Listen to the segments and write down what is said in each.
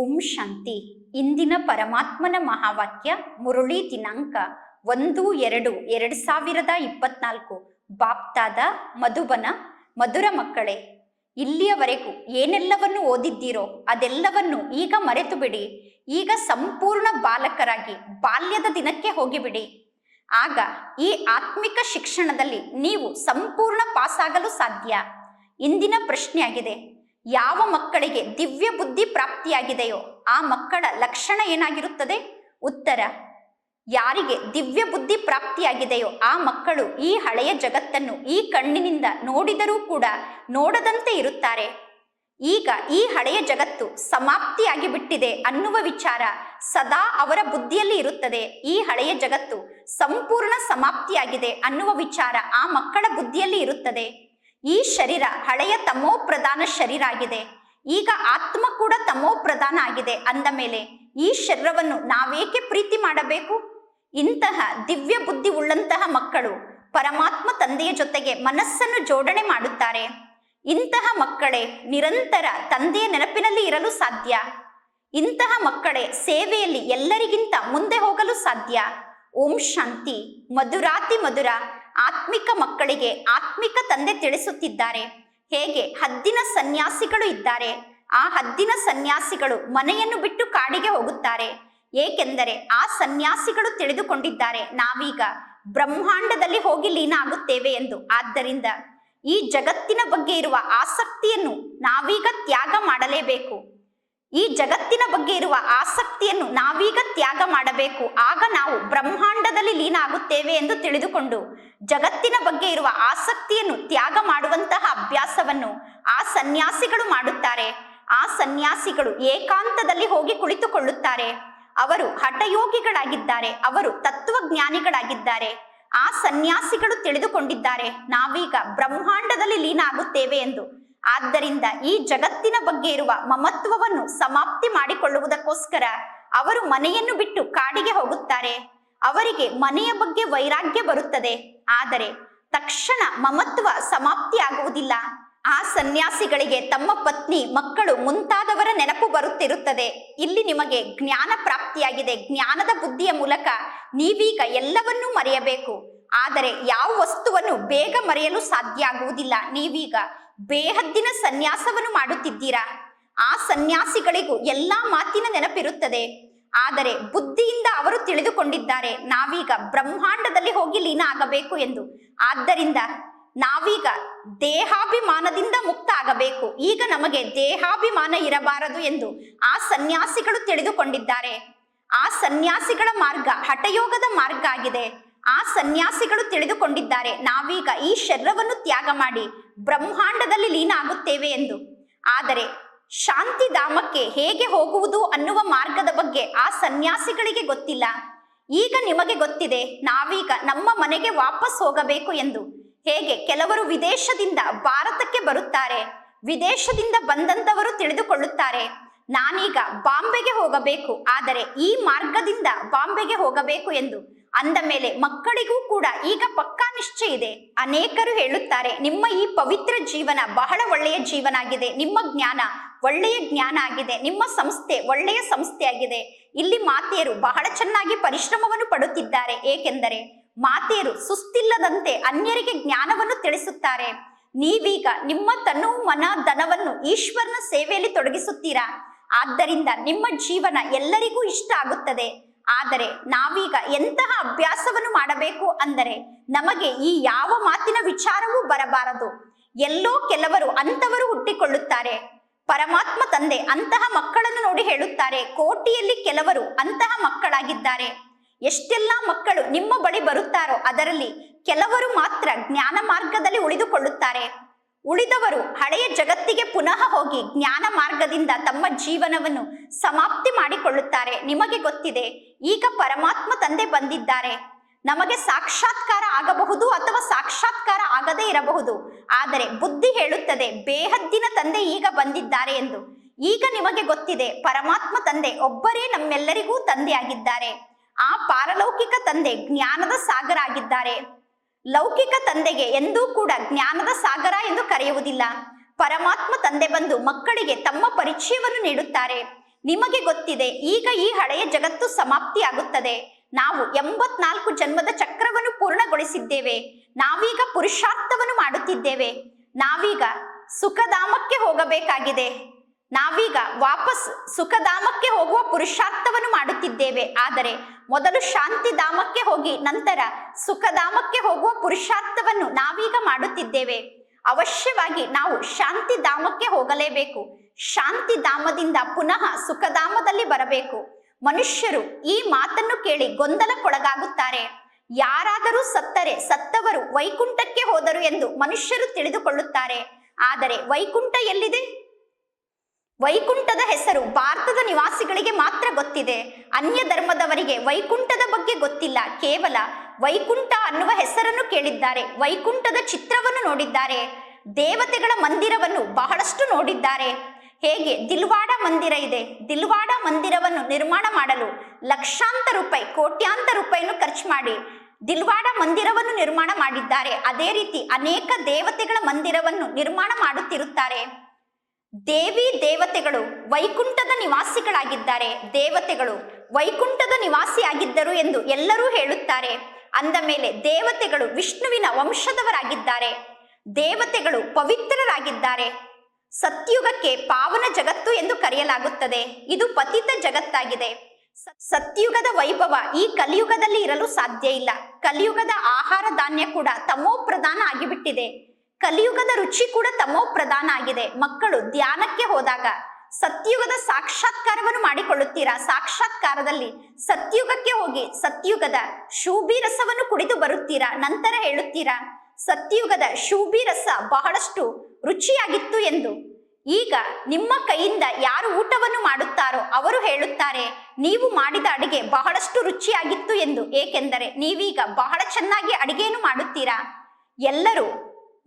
ಓಂ ಶಾಂತಿ. ಇಂದಿನ ಪರಮಾತ್ಮನ ಮಹಾವಾಕ್ಯ ಮುರುಳಿ ದಿನಾಂಕ ಒಂದು, ಎರಡು ಎರಡು ಸಾವಿರದ ಇಪ್ಪತ್ನಾಲ್ಕು. ಬಾಪ್ತಾದ ಮಧುಬನ, ಮಧುರ ಮಕ್ಕಳೇ, ಇಲ್ಲಿಯವರೆಗೂ ಏನೆಲ್ಲವನ್ನು ಓದಿದ್ದೀರೋ ಅದೆಲ್ಲವನ್ನು ಈಗ ಮರೆತು ಬಿಡಿ ಈಗ ಸಂಪೂರ್ಣ ಬಾಲಕರಾಗಿ ಬಾಲ್ಯದ ದಿನಕ್ಕೆ ಹೋಗಿಬಿಡಿ. ಆಗ ಈ ಆತ್ಮಿಕ ಶಿಕ್ಷಣದಲ್ಲಿ ನೀವು ಸಂಪೂರ್ಣ ಪಾಸಾಗಲು ಸಾಧ್ಯ. ಇಂದಿನ ಪ್ರಶ್ನೆಯಾಗಿದೆ ಯಾವ ಮಕ್ಕಳಿಗೆ ದಿವ್ಯ ಬುದ್ಧಿ ಪ್ರಾಪ್ತಿಯಾಗಿದೆಯೋ ಆ ಮಕ್ಕಳ ಲಕ್ಷಣ ಏನಾಗಿರುತ್ತದೆ? ಉತ್ತರ, ಯಾರಿಗೆ ದಿವ್ಯ ಬುದ್ಧಿ ಪ್ರಾಪ್ತಿಯಾಗಿದೆಯೋ ಆ ಮಕ್ಕಳು ಈ ಹಳೆಯ ಜಗತ್ತನ್ನು ಈ ಕಣ್ಣಿನಿಂದ ನೋಡಿದರೂ ಕೂಡ ನೋಡದಂತೆ ಇರುತ್ತಾರೆ. ಈಗ ಈ ಹಳೆಯ ಜಗತ್ತು ಸಮಾಪ್ತಿಯಾಗಿ ಬಿಟ್ಟಿದೆ ಅನ್ನುವ ವಿಚಾರ ಸದಾ ಅವರ ಬುದ್ಧಿಯಲ್ಲಿ ಇರುತ್ತದೆ. ಈ ಹಳೆಯ ಜಗತ್ತು ಸಂಪೂರ್ಣ ಸಮಾಪ್ತಿಯಾಗಿದೆ ಅನ್ನುವ ವಿಚಾರ ಆ ಮಕ್ಕಳ ಬುದ್ಧಿಯಲ್ಲಿ ಇರುತ್ತದೆ. ಈ ಶರೀರ ಹಳೆಯ ತಮೋ ಪ್ರಧಾನ ಶರೀರ ಆಗಿದೆ. ಈಗ ಆತ್ಮ ಕೂಡ ತಮೋ ಪ್ರಧಾನ ಆಗಿದೆ. ಅಂದ ಮೇಲೆ ಈ ಶರೀರವನ್ನು ನಾವೇಕೆ ಪ್ರೀತಿ ಮಾಡಬೇಕು? ಇಂತಹ ದಿವ್ಯ ಬುದ್ಧಿ ಉಳ್ಳಂತಹ ಮಕ್ಕಳು ಪರಮಾತ್ಮ ತಂದೆಯ ಜೊತೆಗೆ ಮನಸ್ಸನ್ನು ಜೋಡಣೆ ಮಾಡುತ್ತಾರೆ. ಇಂತಹ ಮಕ್ಕಳೇ ನಿರಂತರ ತಂದೆಯ ನೆನಪಿನಲ್ಲಿ ಇರಲು ಸಾಧ್ಯ. ಇಂತಹ ಮಕ್ಕಳೇ ಸೇವೆಯಲ್ಲಿ ಎಲ್ಲರಿಗಿಂತ ಮುಂದೆ ಹೋಗಲು ಸಾಧ್ಯ. ಓಂ ಶಾಂತಿ ಮಧುರಾತಿ ಮಧುರ. ಆತ್ಮಿಕ ಮಕ್ಕಳಿಗೆ ಆತ್ಮಿಕ ತಂದೆ ತಿಳಿಸುತ್ತಿದ್ದಾರೆ. ಹೇಗೆ? ಹದ್ದಿನ ಸನ್ಯಾಸಿಗಳು ಇದ್ದಾರೆ. ಆ ಹದ್ದಿನ ಸನ್ಯಾಸಿಗಳು ಮನೆಯನ್ನು ಬಿಟ್ಟು ಕಾಡಿಗೆ ಹೋಗುತ್ತಾರೆ. ಏಕೆಂದರೆ ಆ ಸನ್ಯಾಸಿಗಳು ತಿಳಿದುಕೊಂಡಿದ್ದಾರೆ. ನಾವೀಗ ಬ್ರಹ್ಮಾಂಡದಲ್ಲಿ ಹೋಗಿ ಲೀನ ಆಗುತ್ತೇವೆ ಎಂದು. ಆದ್ದರಿಂದ ಈ ಜಗತ್ತಿನ ಬಗ್ಗೆ ಇರುವ ಆಸಕ್ತಿಯನ್ನು ನಾವೀಗ ತ್ಯಾಗ ಮಾಡಲೇಬೇಕು. ಈ ಜಗತ್ತಿನ ಬಗ್ಗೆ ಇರುವ ಆಸಕ್ತಿಯನ್ನು ನಾವೀಗ ತ್ಯಾಗ ಮಾಡಬೇಕು. ಆಗ ನಾವು ಬ್ರಹ್ಮಾಂಡದಲ್ಲಿ ಲೀನ ಆಗುತ್ತೇವೆ ಎಂದು ತಿಳಿದುಕೊಂಡು ಜಗತ್ತಿನ ಬಗ್ಗೆ ಇರುವ ಆಸಕ್ತಿಯನ್ನು ತ್ಯಾಗ ಮಾಡುವಂತಹ ಅಭ್ಯಾಸವನ್ನು ಆ ಸನ್ಯಾಸಿಗಳು ಮಾಡುತ್ತಾರೆ. ಆ ಸನ್ಯಾಸಿಗಳು ಏಕಾಂತದಲ್ಲಿ ಹೋಗಿ ಕುಳಿತುಕೊಳ್ಳುತ್ತಾರೆ. ಅವರು ಹಠಯೋಗಿಗಳಾಗಿದ್ದಾರೆ. ಅವರು ತತ್ವಜ್ಞಾನಿಗಳಾಗಿದ್ದಾರೆ. ಆ ಸನ್ಯಾಸಿಗಳು ತಿಳಿದುಕೊಂಡಿದ್ದಾರೆ. ನಾವೀಗ ಬ್ರಹ್ಮಾಂಡದಲ್ಲಿ ಲೀನ ಆಗುತ್ತೇವೆ ಎಂದು ಆದ್ದರಿಂದ ಈ ಜಗತ್ತಿನ ಬಗ್ಗೆ ಇರುವ ಮಮತ್ವವನ್ನು ಸಮಾಪ್ತಿ ಮಾಡಿಕೊಳ್ಳುವುದಕ್ಕೋಸ್ಕರ ಅವರು ಮನೆಯನ್ನು ಬಿಟ್ಟು ಕಾಡಿಗೆ ಹೋಗುತ್ತಾರೆ. ಅವರಿಗೆ ಮನೆಯ ಬಗ್ಗೆ ವೈರಾಗ್ಯ ಬರುತ್ತದೆ. ಆದರೆ ತಕ್ಷಣ ಮಮತ್ವ ಸಮಾಪ್ತಿ ಆಗುವುದಿಲ್ಲ ಆ ಸನ್ಯಾಸಿಗಳಿಗೆ ತಮ್ಮ ಪತ್ನಿ, ಮಕ್ಕಳು ಮುಂತಾದವರ ನೆನಪು ಬರುತ್ತಿರುತ್ತದೆ. ಇಲ್ಲಿ ನಿಮಗೆ ಜ್ಞಾನ ಪ್ರಾಪ್ತಿಯಾಗಿದೆ. ಜ್ಞಾನದ ಬುದ್ಧಿಯ ಮೂಲಕ ನೀವೀಗ ಎಲ್ಲವನ್ನೂ ಮರೆಯಬೇಕು. ಆದರೆ ಯಾವ ವಸ್ತುವನ್ನು ಬೇಗ ಮರೆಯಲು ಸಾಧ್ಯ ಆಗುವುದಿಲ್ಲ. ನೀವೀಗ ಬೇಹದ್ದಿನ ಸನ್ಯಾಸವನ್ನು ಮಾಡುತ್ತಿದ್ದೀರಾ? ಆ ಸನ್ಯಾಸಿಗಳಿಗೂ ಎಲ್ಲಾ ಮಾತಿನ ನೆನಪಿರುತ್ತದೆ. ಆದರೆ ಬುದ್ಧಿಯಿಂದ ಅವರು ತಿಳಿದುಕೊಂಡಿದ್ದಾರೆ, ನಾವೀಗ ಬ್ರಹ್ಮಾಂಡದಲ್ಲಿ ಹೋಗಿ ಲೀನ ಆಗಬೇಕು ಎಂದು. ಆದ್ದರಿಂದ ನಾವೀಗ ದೇಹಾಭಿಮಾನದಿಂದ ಮುಕ್ತ ಆಗಬೇಕು ಈಗ ನಮಗೆ ದೇಹಾಭಿಮಾನ ಇರಬಾರದು ಎಂದು ಆ ಸನ್ಯಾಸಿಗಳು ತಿಳಿದುಕೊಂಡಿದ್ದಾರೆ. ಆ ಸನ್ಯಾಸಿಗಳ ಮಾರ್ಗ ಹಠಯೋಗದ ಮಾರ್ಗ ಆಗಿದೆ. ಆ ಸನ್ಯಾಸಿಗಳು ತಿಳಿದುಕೊಂಡಿದ್ದಾರೆ, ನಾವೀಗ ಈ ಶರೀರವನ್ನು ತ್ಯಾಗ ಮಾಡಿ ಬ್ರಹ್ಮಾಂಡದಲ್ಲಿ ಲೀನ ಆಗುತ್ತೇವೆ ಎಂದು. ಆದರೆ ಶಾಂತಿಧಾಮಕ್ಕೆ ಹೇಗೆ ಹೋಗುವುದು ಅನ್ನುವ ಮಾರ್ಗದ ಬಗ್ಗೆ ಆ ಸನ್ಯಾಸಿಗಳಿಗೆ ಗೊತ್ತಿಲ್ಲ. ಈಗ ನಿಮಗೆ ಗೊತ್ತಿದೆ, ನಾವೀಗ ನಮ್ಮ ಮನೆಗೆ ವಾಪಸ್ ಹೋಗಬೇಕು ಎಂದು. ಹೇಗೆ ಕೆಲವರು ವಿದೇಶದಿಂದ ಭಾರತಕ್ಕೆ ಬರುತ್ತಾರೆ, ವಿದೇಶದಿಂದ ಬಂದಂತವರು ತಿಳಿದುಕೊಳ್ಳುತ್ತಾರೆ. ನಾನೀಗ ಬಾಂಬೆಗೆ ಹೋಗಬೇಕು, ಆದರೆ ಈ ಮಾರ್ಗದಿಂದ ಬಾಂಬೆಗೆ ಹೋಗಬೇಕು ಎಂದು. ಅಂದ ಮೇಲೆ ಮಕ್ಕಳಿಗೂ ಕೂಡ ಈಗ ಪಕ್ಕಾ ನಿಶ್ಚಯ ಇದೆ. ಅನೇಕರು ಹೇಳುತ್ತಾರೆ, ನಿಮ್ಮ ಈ ಪವಿತ್ರ ಜೀವನ ಬಹಳ ಒಳ್ಳೆಯ ಜೀವನ ಆಗಿದೆ ನಿಮ್ಮ ಜ್ಞಾನ ಒಳ್ಳೆಯ ಜ್ಞಾನ ಆಗಿದೆ. ನಿಮ್ಮ ಸಂಸ್ಥೆ ಒಳ್ಳೆಯ ಸಂಸ್ಥೆ ಆಗಿದೆ. ಇಲ್ಲಿ ಮಾತೆಯರು ಬಹಳ ಚೆನ್ನಾಗಿ ಪರಿಶ್ರಮವನ್ನು ಪಡುತ್ತಿದ್ದಾರೆ. ಏಕೆಂದರೆ ಮಾತೆಯರು ಸುಸ್ತಿಲ್ಲದಂತೆ ಅನ್ಯರಿಗೆ ಜ್ಞಾನವನ್ನು ತಿಳಿಸುತ್ತಾರೆ. ನೀವೀಗ ನಿಮ್ಮ ತನು ಮನ ಧನವನ್ನು ಈಶ್ವರನ ಸೇವೆಯಲ್ಲಿ ತೊಡಗಿಸುತ್ತೀರಾ? ಆದ್ದರಿಂದ ನಿಮ್ಮ ಜೀವನ ಎಲ್ಲರಿಗೂ ಇಷ್ಟ ಆಗುತ್ತದೆ. ಆದರೆ ನಾವೀಗ ಎಂತಹ ಅಭ್ಯಾಸವನ್ನು ಮಾಡಬೇಕು ಅಂದರೆ ನಮಗೆ ಈ ಯಾವ ಮಾತಿನ ವಿಚಾರವೂ ಬರಬಾರದು. ಎಲ್ಲೋ ಕೆಲವರು ಅಂತವರು ಹುಟ್ಟಿಕೊಳ್ಳುತ್ತಾರೆ. ಪರಮಾತ್ಮ ತಂದೆ ಅಂತಹ ಮಕ್ಕಳನ್ನು ನೋಡಿ ಹೇಳುತ್ತಾರೆ, ಕೋಟಿಯಲ್ಲಿ ಕೆಲವರು ಅಂತಹ ಮಕ್ಕಳಾಗಿದ್ದಾರೆ. ಎಷ್ಟೆಲ್ಲಾ ಮಕ್ಕಳು ನಿಮ್ಮ ಬಳಿ ಬರುತ್ತಾರೋ ಅದರಲ್ಲಿ ಕೆಲವರು ಮಾತ್ರ ಜ್ಞಾನ ಮಾರ್ಗದಲ್ಲಿ ಉಳಿದುಕೊಳ್ಳುತ್ತಾರೆ. ಉಳಿದವರು ಹಳೆಯ ಜಗತ್ತಿಗೆ ಪುನಃ ಹೋಗಿ ಜ್ಞಾನ ಮಾರ್ಗದಿಂದ ತಮ್ಮ ಜೀವನವನ್ನು ಸಮಾಪ್ತಿ ಮಾಡಿಕೊಳ್ಳುತ್ತಾರೆ. ನಿಮಗೆ ಗೊತ್ತಿದೆ, ಈಗ ಪರಮಾತ್ಮ ತಂದೆ ಬಂದಿದ್ದಾರೆ. ನಮಗೆ ಸಾಕ್ಷಾತ್ಕಾರ ಆಗಬಹುದು ಅಥವಾ ಸಾಕ್ಷಾತ್ಕಾರ ಆಗದೇ ಇರಬಹುದು. ಆದರೆ ಬುದ್ಧಿ ಹೇಳುತ್ತದೆ, ಬೇಹದ್ದಿನ ತಂದೆ ಈಗ ಬಂದಿದ್ದಾರೆ ಎಂದು. ಈಗ ನಿಮಗೆ ಗೊತ್ತಿದೆ, ಪರಮಾತ್ಮ ತಂದೆ ಒಬ್ಬರೇ ನಮ್ಮೆಲ್ಲರಿಗೂ ತಂದೆಯಾಗಿದ್ದಾರೆ. ಆ ಪಾರಲೌಕಿಕ ತಂದೆ ಜ್ಞಾನದ ಸಾಗರ ಆಗಿದ್ದಾರೆ ಲೌಕಿಕ ತಂದೆಗೆ ಎಂದೂ ಕೂಡ ಜ್ಞಾನದ ಸಾಗರ ಎಂದು ಕರೆಯುವುದಿಲ್ಲ. ಪರಮಾತ್ಮ ತಂದೆ ಬಂದು ಮಕ್ಕಳಿಗೆ ತಮ್ಮ ಪರಿಚಯವನ್ನು ನೀಡುತ್ತಾರೆ. ನಿಮಗೆ ಗೊತ್ತಿದೆ, ಈಗ ಈ ಹಳೆಯ ಜಗತ್ತು ಸಮಾಪ್ತಿಯಾಗುತ್ತದೆ. ನಾವು ಎಂಬತ್ನಾಲ್ಕು ಜನ್ಮದ ಚಕ್ರವನ್ನು ಪೂರ್ಣಗೊಳಿಸಿದ್ದೇವೆ. ನಾವೀಗ ಪುರುಷಾರ್ಥವನ್ನು ಮಾಡುತ್ತಿದ್ದೇವೆ. ನಾವೀಗ ಸುಖಧಾಮಕ್ಕೆ ಹೋಗಬೇಕಾಗಿದೆ. ನಾವೀಗ ವಾಪಸ್ ಸುಖಧಾಮಕ್ಕೆ ಹೋಗುವ ಪುರುಷಾರ್ಥವನ್ನು ಮಾಡುತ್ತಿದ್ದೇವೆ. ಆದರೆ ಮೊದಲು ಶಾಂತಿಧಾಮಕ್ಕೆ ಹೋಗಿ ನಂತರ ಸುಖಧಾಮಕ್ಕೆ ಹೋಗುವ ಪುರುಷಾರ್ಥವನ್ನು ನಾವೀಗ ಮಾಡುತ್ತಿದ್ದೇವೆ. ಅವಶ್ಯವಾಗಿ ನಾವು ಶಾಂತಿಧಾಮಕ್ಕೆ ಹೋಗಲೇಬೇಕು. ಶಾಂತಿಧಾಮದಿಂದ ಪುನಃ ಸುಖಧಾಮದಲ್ಲಿ ಬರಬೇಕು. ಮನುಷ್ಯರು ಈ ಮಾತನ್ನು ಕೇಳಿ ಗೊಂದಲಕ್ಕೊಳಗಾಗುತ್ತಾರೆ. ಯಾರಾದರೂ ಸತ್ತರೆ ಸತ್ತವರು ವೈಕುಂಠಕ್ಕೆ ಹೋದರು ಎಂದು ಮನುಷ್ಯರು ತಿಳಿದುಕೊಳ್ಳುತ್ತಾರೆ. ಆದರೆ ವೈಕುಂಠ ಎಲ್ಲಿದೆ? ವೈಕುಂಠದ ಹೆಸರು ಭಾರತದ ನಿವಾಸಿಗಳಿಗೆ ಮಾತ್ರ ಗೊತ್ತಿದೆ. ಅನ್ಯ ಧರ್ಮದವರಿಗೆ ವೈಕುಂಠದ ಬಗ್ಗೆ ಗೊತ್ತಿಲ್ಲ. ಕೇವಲ ವೈಕುಂಠ ಅನ್ನುವ ಹೆಸರನ್ನು ಕೇಳಿದ್ದಾರೆ. ವೈಕುಂಠದ ಚಿತ್ರವನ್ನು ನೋಡಿದ್ದಾರೆ. ದೇವತೆಗಳ ಮಂದಿರವನ್ನು ಬಹಳಷ್ಟು ನೋಡಿದ್ದಾರೆ. ಹೇಗೆ? ದಿಲ್ವಾಡ ಮಂದಿರ ಇದೆ. ದಿಲ್ವಾಡ ಮಂದಿರವನ್ನು ನಿರ್ಮಾಣ ಮಾಡಲು ಲಕ್ಷಾಂತರ ರೂಪಾಯಿ, ಕೋಟ್ಯಾಂತರ ರೂಪಾಯಿಯನ್ನು ಖರ್ಚು ಮಾಡಿ ದಿಲ್ವಾಡ ಮಂದಿರವನ್ನು ನಿರ್ಮಾಣ ಮಾಡಿದ್ದಾರೆ. ಅದೇ ರೀತಿ ಅನೇಕ ದೇವತೆಗಳ ಮಂದಿರವನ್ನು ನಿರ್ಮಾಣ ಮಾಡುತ್ತಿರುತ್ತಾರೆ. ದೇವಿ ದೇವತೆಗಳು ವೈಕುಂಠದ ನಿವಾಸಿಗಳಾಗಿದ್ದಾರೆ. ದೇವತೆಗಳು ವೈಕುಂಠದ ನಿವಾಸಿಯಾಗಿದ್ದರು ಎಂದು ಎಲ್ಲರೂ ಹೇಳುತ್ತಾರೆ. ಅಂದ ಮೇಲೆ ದೇವತೆಗಳು ವಿಷ್ಣುವಿನ ವಂಶದವರಾಗಿದ್ದಾರೆ. ದೇವತೆಗಳು ಪವಿತ್ರರಾಗಿದ್ದಾರೆ. ಸತ್ಯುಗಕ್ಕೆ ಪಾವನ ಜಗತ್ತು ಎಂದು ಕರೆಯಲಾಗುತ್ತದೆ. ಇದು ಪತಿತ ಜಗತ್ತಾಗಿದೆ. ಸತ್ಯುಗದ ವೈಭವ ಈ ಕಲಿಯುಗದಲ್ಲಿ ಇರಲು ಸಾಧ್ಯ ಇಲ್ಲ. ಕಲಿಯುಗದ ಆಹಾರ ಧಾನ್ಯ ಕೂಡ ತಮೋ ಪ್ರಧಾನ ಆಗಿಬಿಟ್ಟಿದೆ. ಕಲಿಯುಗದ ರುಚಿ ಕೂಡ ತಮೋ ಪ್ರಧಾನ ಆಗಿದೆ. ಮಕ್ಕಳು ಧ್ಯಾನಕ್ಕೆ ಹೋದಾಗ ಸತ್ಯುಗದ ಸಾಕ್ಷಾತ್ಕಾರವನ್ನು ಮಾಡಿಕೊಳ್ಳುತ್ತೀರಾ? ಸಾಕ್ಷಾತ್ಕಾರದಲ್ಲಿ ಸತ್ಯುಗಕ್ಕೆ ಹೋಗಿ ಸತ್ಯುಗದ ಶೂಬಿ ರಸವನ್ನು ಕುಡಿದು ಬರುತ್ತೀರಾ? ನಂತರ ಹೇಳುತ್ತೀರಾ, ಸತ್ಯುಗದ ಶೂಬಿ ರಸ ಬಹಳಷ್ಟು ರುಚಿಯಾಗಿತ್ತು ಎಂದು. ಈಗ ನಿಮ್ಮ ಕೈಯಿಂದ ಯಾರು ಊಟವನ್ನು ಮಾಡುತ್ತಾರೋ ಅವರು ಹೇಳುತ್ತಾರೆ, ನೀವು ಮಾಡಿದ ಅಡಿಗೆ ಬಹಳಷ್ಟು ರುಚಿಯಾಗಿತ್ತು ಎಂದು. ಏಕೆಂದರೆ ನೀವೀಗ ಬಹಳ ಚೆನ್ನಾಗಿ ಅಡಿಗೆಯನ್ನು ಮಾಡುತ್ತೀರಾ? ಎಲ್ಲರೂ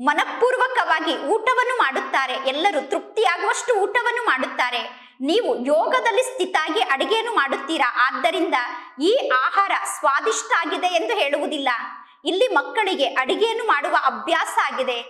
ಮನಪೂರ್ವಕವಾಗಿ ಊಟವನ್ನು ಮಾಡುತ್ತಾರೆ. ಎಲ್ಲರೂ ತೃಪ್ತಿಯಾಗುವಷ್ಟು ಊಟವನ್ನು ಮಾಡುತ್ತಾರೆ. ನೀವು ಯೋಗದಲ್ಲಿ ಸ್ಥಿತಾಗಿ ಅಡಿಗೆಯನ್ನು ಮಾಡುತ್ತೀರಾ? ಆದ್ದರಿಂದ ಈ ಆಹಾರ ಸ್ವಾದಿಷ್ಟ ಆಗಿದೆ ಎಂದು ಹೇಳುವುದಿಲ್ಲ. ಇಲ್ಲಿ ಮಕ್ಕಳಿಗೆ ಅಡಿಗೆಯನ್ನು ಮಾಡುವ ಅಭ್ಯಾಸ ಆಗಿದೆ.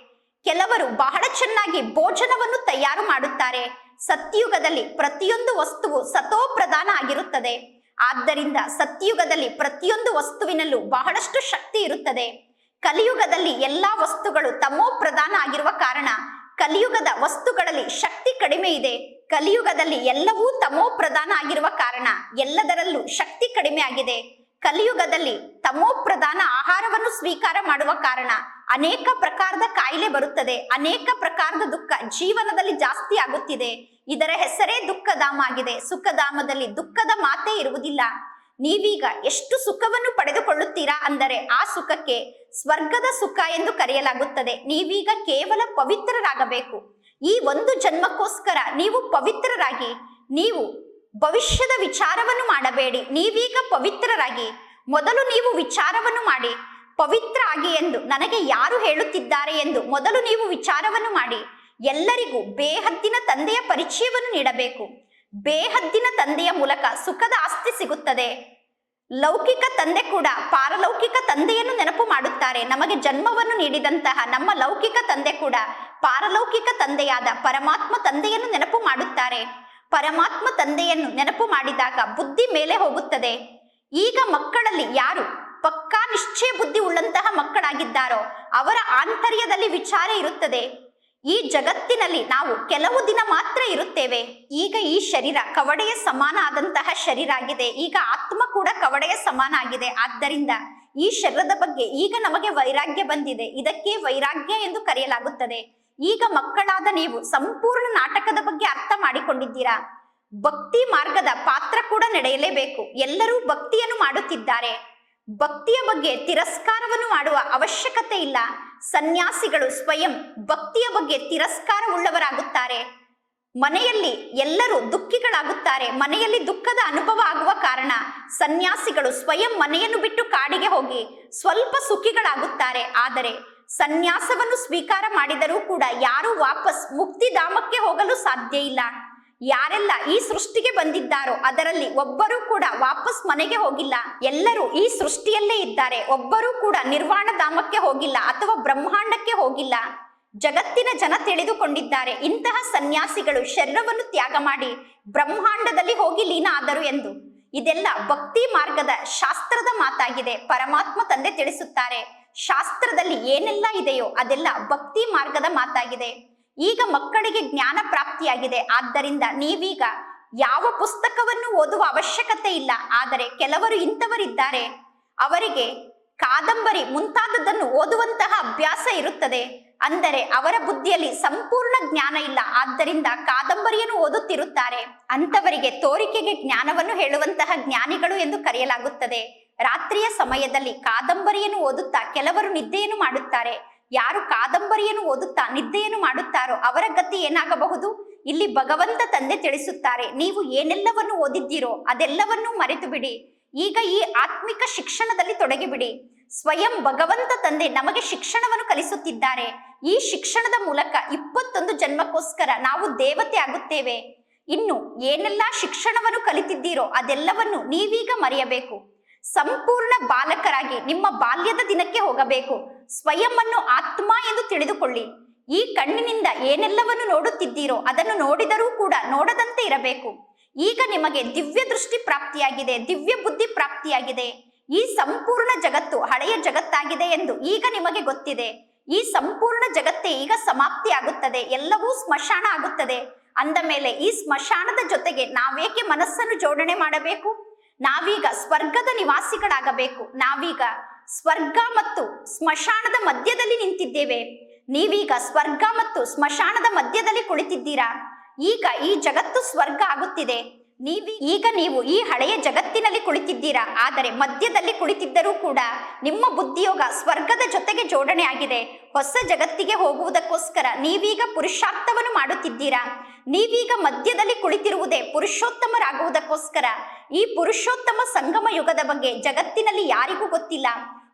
ಕೆಲವರು ಬಹಳ ಚೆನ್ನಾಗಿ ಭೋಜನವನ್ನು ತಯಾರು ಮಾಡುತ್ತಾರೆ. ಸತ್ಯುಗದಲ್ಲಿ ಪ್ರತಿಯೊಂದು ವಸ್ತುವು ಸತೋ ಪ್ರಧಾನ ಆಗಿರುತ್ತದೆ. ಆದ್ದರಿಂದ ಸತ್ಯುಗದಲ್ಲಿ ಪ್ರತಿಯೊಂದು ವಸ್ತುವಿನಲ್ಲೂ ಬಹಳಷ್ಟು ಶಕ್ತಿ ಇರುತ್ತದೆ. ಕಲಿಯುಗದಲ್ಲಿ ಎಲ್ಲಾ ವಸ್ತುಗಳು ತಮೋ ಪ್ರಧಾನ ಆಗಿರುವ ಕಾರಣ ಕಲಿಯುಗದ ವಸ್ತುಗಳಲ್ಲಿ ಶಕ್ತಿ ಕಡಿಮೆ ಇದೆ. ಕಲಿಯುಗದಲ್ಲಿ ಎಲ್ಲವೂ ತಮೋ ಪ್ರಧಾನ ಆಗಿರುವ ಕಾರಣ ಎಲ್ಲದರಲ್ಲೂ ಶಕ್ತಿ ಕಡಿಮೆ ಆಗಿದೆ. ಕಲಿಯುಗದಲ್ಲಿ ತಮೋ ಪ್ರಧಾನ ಆಹಾರವನ್ನು ಸ್ವೀಕಾರ ಮಾಡುವ ಕಾರಣ ಅನೇಕ ಪ್ರಕಾರದ ಕಾಯಿಲೆ ಬರುತ್ತದೆ. ಅನೇಕ ಪ್ರಕಾರದ ದುಃಖ ಜೀವನದಲ್ಲಿ ಜಾಸ್ತಿ ಆಗುತ್ತಿದೆ. ಇದರ ಹೆಸರೇ ದುಃಖಧಾಮ ಆಗಿದೆ. ಸುಖಧಾಮದಲ್ಲಿ ದುಃಖದ ಮಾತೇ ಇರುವುದಿಲ್ಲ. ನೀವೀಗ ಎಷ್ಟು ಸುಖವನ್ನು ಪಡೆದುಕೊಳ್ಳುತ್ತೀರಾ ಅಂದರೆ ಆ ಸುಖಕ್ಕೆ ಸ್ವರ್ಗದ ಸುಖ ಎಂದು ಕರೆಯಲಾಗುತ್ತದೆ. ನೀವೀಗ ಕೇವಲ ಪವಿತ್ರರಾಗಬೇಕು. ಈ ಒಂದು ಜನ್ಮಕ್ಕೋಸ್ಕರ ನೀವು ಪವಿತ್ರರಾಗಿ, ನೀವು ಭವಿಷ್ಯದ ವಿಚಾರವನ್ನು ಮಾಡಬೇಡಿ. ನೀವೀಗ ಪವಿತ್ರರಾಗಿ, ಮೊದಲು ನೀವು ವಿಚಾರವನ್ನು ಮಾಡಿ ಪವಿತ್ರ ಆಗಿ ಎಂದು ನನಗೆ ಯಾರು ಹೇಳುತ್ತಿದ್ದಾರೆ ಎಂದು ಮೊದಲು ನೀವು ವಿಚಾರವನ್ನು ಮಾಡಿ, ಎಲ್ಲರಿಗೂ ಬೇಹದ್ದಿನ ತಂದೆಯ ಪರಿಚಯವನ್ನು ನೀಡಬೇಕು. ಬೇಹದ್ದಿನ ತಂದೆಯ ಮೂಲಕ ಸುಖದ ಆಸ್ತಿ ಸಿಗುತ್ತದೆ. ಲೌಕಿಕ ತಂದೆ ಕೂಡ ಪಾರಲೌಕಿಕ ತಂದೆಯನ್ನು ನೆನಪು ಮಾಡುತ್ತಾರೆ. ನಮಗೆ ಜನ್ಮವನ್ನು ನೀಡಿದಂತಹ ನಮ್ಮ ಲೌಕಿಕ ತಂದೆ ಕೂಡ ಪಾರಲೌಕಿಕ ತಂದೆಯಾದ ಪರಮಾತ್ಮ ತಂದೆಯನ್ನು ನೆನಪು ಮಾಡುತ್ತಾರೆ. ಪರಮಾತ್ಮ ತಂದೆಯನ್ನು ನೆನಪು ಮಾಡಿದಾಗ ಬುದ್ಧಿ ಮೇಲೆ ಹೋಗುತ್ತದೆ. ಈಗ ಮಕ್ಕಳಲ್ಲಿ ಯಾರು ಪಕ್ಕಾ ನಿಶ್ಚಯ ಬುದ್ಧಿ ಉಳ್ಳಂತಹ ಮಕ್ಕಳಾಗಿದ್ದಾರೋ ಅವರ ಆಂತರ್ಯದಲ್ಲಿ ವಿಚಾರ ಇರುತ್ತದೆ. ಈ ಜಗತ್ತಿನಲ್ಲಿ ನಾವು ಕೆಲವು ದಿನ ಮಾತ್ರ ಇರುತ್ತೇವೆ. ಈಗ ಈ ಶರೀರ ಕವಡೆಯ ಸಮಾನ ಆದಂತಹ ಶರೀರ ಆಗಿದೆ. ಈಗ ಆತ್ಮ ಕೂಡ ಕವಡೆಯ ಸಮಾನ ಆಗಿದೆ. ಆದ್ದರಿಂದ ಈ ಶರೀರದ ಬಗ್ಗೆ ಈಗ ನಮಗೆ ವೈರಾಗ್ಯ ಬಂದಿದೆ. ಇದಕ್ಕೆ ವೈರಾಗ್ಯ ಎಂದು ಕರೆಯಲಾಗುತ್ತದೆ. ಈಗ ಮಕ್ಕಳಾದ ನೀವು ಸಂಪೂರ್ಣ ನಾಟಕದ ಬಗ್ಗೆ ಅರ್ಥ ಮಾಡಿಕೊಂಡಿದ್ದೀರಾ? ಭಕ್ತಿ ಮಾರ್ಗದ ಪಾತ್ರ ಕೂಡ ನಡೆಯಲೇಬೇಕು. ಎಲ್ಲರೂ ಭಕ್ತಿಯನ್ನು ಮಾಡುತ್ತಿದ್ದಾರೆ. ಭಕ್ತಿಯ ಬಗ್ಗೆ ತಿರಸ್ಕಾರವನ್ನು ಮಾಡುವ ಅವಶ್ಯಕತೆ ಇಲ್ಲ. ಸನ್ಯಾಸಿಗಳು ಸ್ವಯಂ ಭಕ್ತಿಯ ಬಗ್ಗೆ ತಿರಸ್ಕಾರ ಉಳ್ಳವರಾಗುತ್ತಾರೆ ಮನೆಯಲ್ಲಿ ಎಲ್ಲರೂ ದುಃಖಿಗಳಾಗುತ್ತಾರೆ. ಮನೆಯಲ್ಲಿ ದುಃಖದ ಅನುಭವ ಆಗುವ ಕಾರಣ ಸನ್ಯಾಸಿಗಳು ಸ್ವಯಂ ಮನೆಯನ್ನು ಬಿಟ್ಟು ಕಾಡಿಗೆ ಹೋಗಿ ಸ್ವಲ್ಪ ಸುಖಿಗಳಾಗುತ್ತಾರೆ. ಆದರೆ ಸನ್ಯಾಸವನ್ನು ಸ್ವೀಕಾರ ಮಾಡಿದರೂ ಕೂಡ ಯಾರು ವಾಪಸ್ ಮುಕ್ತಿಧಾಮಕ್ಕೆ ಹೋಗಲು ಸಾಧ್ಯ ಇಲ್ಲ. ಯಾರೆಲ್ಲ ಈ ಸೃಷ್ಟಿಗೆ ಬಂದಿದ್ದಾರೋ ಅದರಲ್ಲಿ ಒಬ್ಬರೂ ಕೂಡ ವಾಪಸ್ ಮನೆಗೆ ಹೋಗಿಲ್ಲ. ಎಲ್ಲರೂ ಈ ಸೃಷ್ಟಿಯಲ್ಲೇ ಇದ್ದಾರೆ. ಒಬ್ಬರೂ ಕೂಡ ನಿರ್ವಾಣ ಧಾಮಕ್ಕೆ ಹೋಗಿಲ್ಲ ಅಥವಾ ಬ್ರಹ್ಮಾಂಡಕ್ಕೆ ಹೋಗಿಲ್ಲ. ಜಗತ್ತಿನ ಜನ ತಿಳಿದುಕೊಂಡಿದ್ದಾರೆ. ಇಂತಹ ಸನ್ಯಾಸಿಗಳು ಶರೀರವನ್ನು ತ್ಯಾಗ ಮಾಡಿ ಬ್ರಹ್ಮಾಂಡದಲ್ಲಿ ಹೋಗಿ ಲೀನ ಆದರು ಎಂದು. ಇದೆಲ್ಲ ಭಕ್ತಿ ಮಾರ್ಗದ ಶಾಸ್ತ್ರದ ಮಾತಾಗಿದೆ. ಪರಮಾತ್ಮ ತಂದೆ ತಿಳಿಸುತ್ತಾರೆ. ಶಾಸ್ತ್ರದಲ್ಲಿ ಏನೆಲ್ಲ ಇದೆಯೋ ಅದೆಲ್ಲ ಭಕ್ತಿ ಮಾರ್ಗದ ಮಾತಾಗಿದೆ. ಈಗ ಮಕ್ಕಳಿಗೆ ಜ್ಞಾನ ಪ್ರಾಪ್ತಿಯಾಗಿದೆ. ಆದ್ದರಿಂದ ನೀವೀಗ ಯಾವ ಪುಸ್ತಕವನ್ನು ಓದುವ ಅವಶ್ಯಕತೆ ಇಲ್ಲ. ಆದರೆ ಕೆಲವರು ಇಂಥವರಿದ್ದಾರೆ. ಅವರಿಗೆ ಕಾದಂಬರಿ ಮುಂತಾದದ್ದನ್ನು ಓದುವಂತಹ ಅಭ್ಯಾಸ ಇರುತ್ತದೆ. ಅಂದರೆ ಅವರ ಬುದ್ಧಿಯಲ್ಲಿ ಸಂಪೂರ್ಣ ಜ್ಞಾನ ಇಲ್ಲ. ಆದ್ದರಿಂದ ಕಾದಂಬರಿಯನ್ನು ಓದುತ್ತಿರುತ್ತಾರೆ. ಅಂತವರಿಗೆ ತೋರಿಕೆಗೆ ಜ್ಞಾನವನ್ನು ಹೇಳುವಂತಹ ಜ್ಞಾನಿಗಳು ಎಂದು ಕರೆಯಲಾಗುತ್ತದೆ. ರಾತ್ರಿಯ ಸಮಯದಲ್ಲಿ ಕಾದಂಬರಿಯನ್ನು ಓದುತ್ತಾ ಕೆಲವರು ನಿದ್ದೆಯನ್ನು ಮಾಡುತ್ತಾರೆ. ಯಾರು ಕಾದಂಬರಿಯನ್ನು ಓದುತ್ತಾ ನಿದ್ದೆಯನ್ನು ಮಾಡುತ್ತಾರೋ ಅವರ ಗತಿ ಏನಾಗಬಹುದು? ಇಲ್ಲಿ ಭಗವಂತ ತಂದೆ ತಿಳಿಸುತ್ತಾರೆ, ನೀವು ಏನೆಲ್ಲವನ್ನು ಓದಿದ್ದೀರೋ ಅದೆಲ್ಲವನ್ನೂ ಮರೆತು ಬಿಡಿ ಈಗ ಈ ಆತ್ಮಿಕ ಶಿಕ್ಷಣದಲ್ಲಿ ತೊಡಗಿಬಿಡಿ. ಸ್ವಯಂ ಭಗವಂತ ತಂದೆ ನಮಗೆ ಶಿಕ್ಷಣವನ್ನು ಕಲಿಸುತ್ತಿದ್ದಾರೆ. ಈ ಶಿಕ್ಷಣದ ಮೂಲಕ ಇಪ್ಪತ್ತೊಂದು ಜನ್ಮಕ್ಕೋಸ್ಕರ ನಾವು ದೇವತೆ ಆಗುತ್ತೇವೆ. ಇನ್ನು ಏನೆಲ್ಲ ಶಿಕ್ಷಣವನ್ನು ಕಲಿತಿದ್ದೀರೋ ಅದೆಲ್ಲವನ್ನು ನೀವೀಗ ಮರೆಯಬೇಕು. ಸಂಪೂರ್ಣ ಬಾಲಕರಾಗಿ ನಿಮ್ಮ ಬಾಲ್ಯದ ದಿನಕ್ಕೆ ಹೋಗಬೇಕು. ಸ್ವಯಂವನ್ನು ಆತ್ಮ ಎಂದು ತಿಳಿದುಕೊಳ್ಳಿ. ಈ ಕಣ್ಣಿನಿಂದ ಏನೆಲ್ಲವನ್ನು ನೋಡುತ್ತಿದ್ದೀರೋ ಅದನ್ನು ನೋಡಿದರೂ ಕೂಡ ನೋಡದಂತೆ ಇರಬೇಕು. ಈಗ ನಿಮಗೆ ದಿವ್ಯ ದೃಷ್ಟಿ ಪ್ರಾಪ್ತಿಯಾಗಿದೆ, ದಿವ್ಯ ಬುದ್ಧಿ ಪ್ರಾಪ್ತಿಯಾಗಿದೆ. ಈ ಸಂಪೂರ್ಣ ಜಗತ್ತು ಹಳೆಯ ಜಗತ್ತಾಗಿದೆ ಎಂದು ಈಗ ನಿಮಗೆ ಗೊತ್ತಿದೆ. ಈ ಸಂಪೂರ್ಣ ಜಗತ್ತೇ ಈಗ ಸಮಾಪ್ತಿ ಆಗುತ್ತದೆ, ಎಲ್ಲವೂ ಸ್ಮಶಾನ ಆಗುತ್ತದೆ. ಅಂದ ಮೇಲೆ ಈ ಸ್ಮಶಾನದ ಜೊತೆಗೆ ನಾವೇಕೆ ಮನಸ್ಸನ್ನು ಜೋಡಣೆ ಮಾಡಬೇಕು? ನಾವೀಗ ಸ್ವರ್ಗದ ನಿವಾಸಿಗಳಾಗಬೇಕು. ನಾವೀಗ ಸ್ವರ್ಗ ಮತ್ತು ಸ್ಮಶಾನದ ಮಧ್ಯದಲ್ಲಿ ನಿಂತಿದ್ದೇವೆ. ನೀವೀಗ ಸ್ವರ್ಗ ಮತ್ತು ಸ್ಮಶಾನದ ಮಧ್ಯದಲ್ಲಿ ಕುಳಿತಿದ್ದೀರಾ? ಈಗ ಈ ಜಗತ್ತು ಸ್ವರ್ಗ ಆಗುತ್ತಿದೆ. ನೀವಿ ಈಗ ನೀವು ಈ ಹಳೆಯ ಜಗತ್ತಿನಲ್ಲಿ ಕುಳಿತಿದ್ದೀರಾ? ಆದರೆ ಮಧ್ಯದಲ್ಲಿ ಕುಳಿತಿದ್ದರೂ ಕೂಡ ನಿಮ್ಮ ಬುದ್ಧಿಯೋಗ ಸ್ವರ್ಗದ ಜೊತೆಗೆ ಜೋಡಣೆ ಆಗಿದೆ. ಹೊಸ ಜಗತ್ತಿಗೆ ಹೋಗುವುದಕ್ಕೋಸ್ಕರ ನೀವೀಗ ಪುರುಷಾರ್ಥವನ್ನು ಮಾಡುತ್ತಿದ್ದೀರಾ? ನೀವೀಗ ಮಧ್ಯದಲ್ಲಿ ಕುಳಿತಿರುವುದೇ ಪುರುಷೋತ್ತಮರಾಗುವುದಕ್ಕೋಸ್ಕರ. ಈ ಪುರುಷೋತ್ತಮ ಸಂಗಮ ಯುಗದ ಬಗ್ಗೆ ಜಗತ್ತಿನಲ್ಲಿ ಯಾರಿಗೂ ಗೊತ್ತಿಲ್ಲ.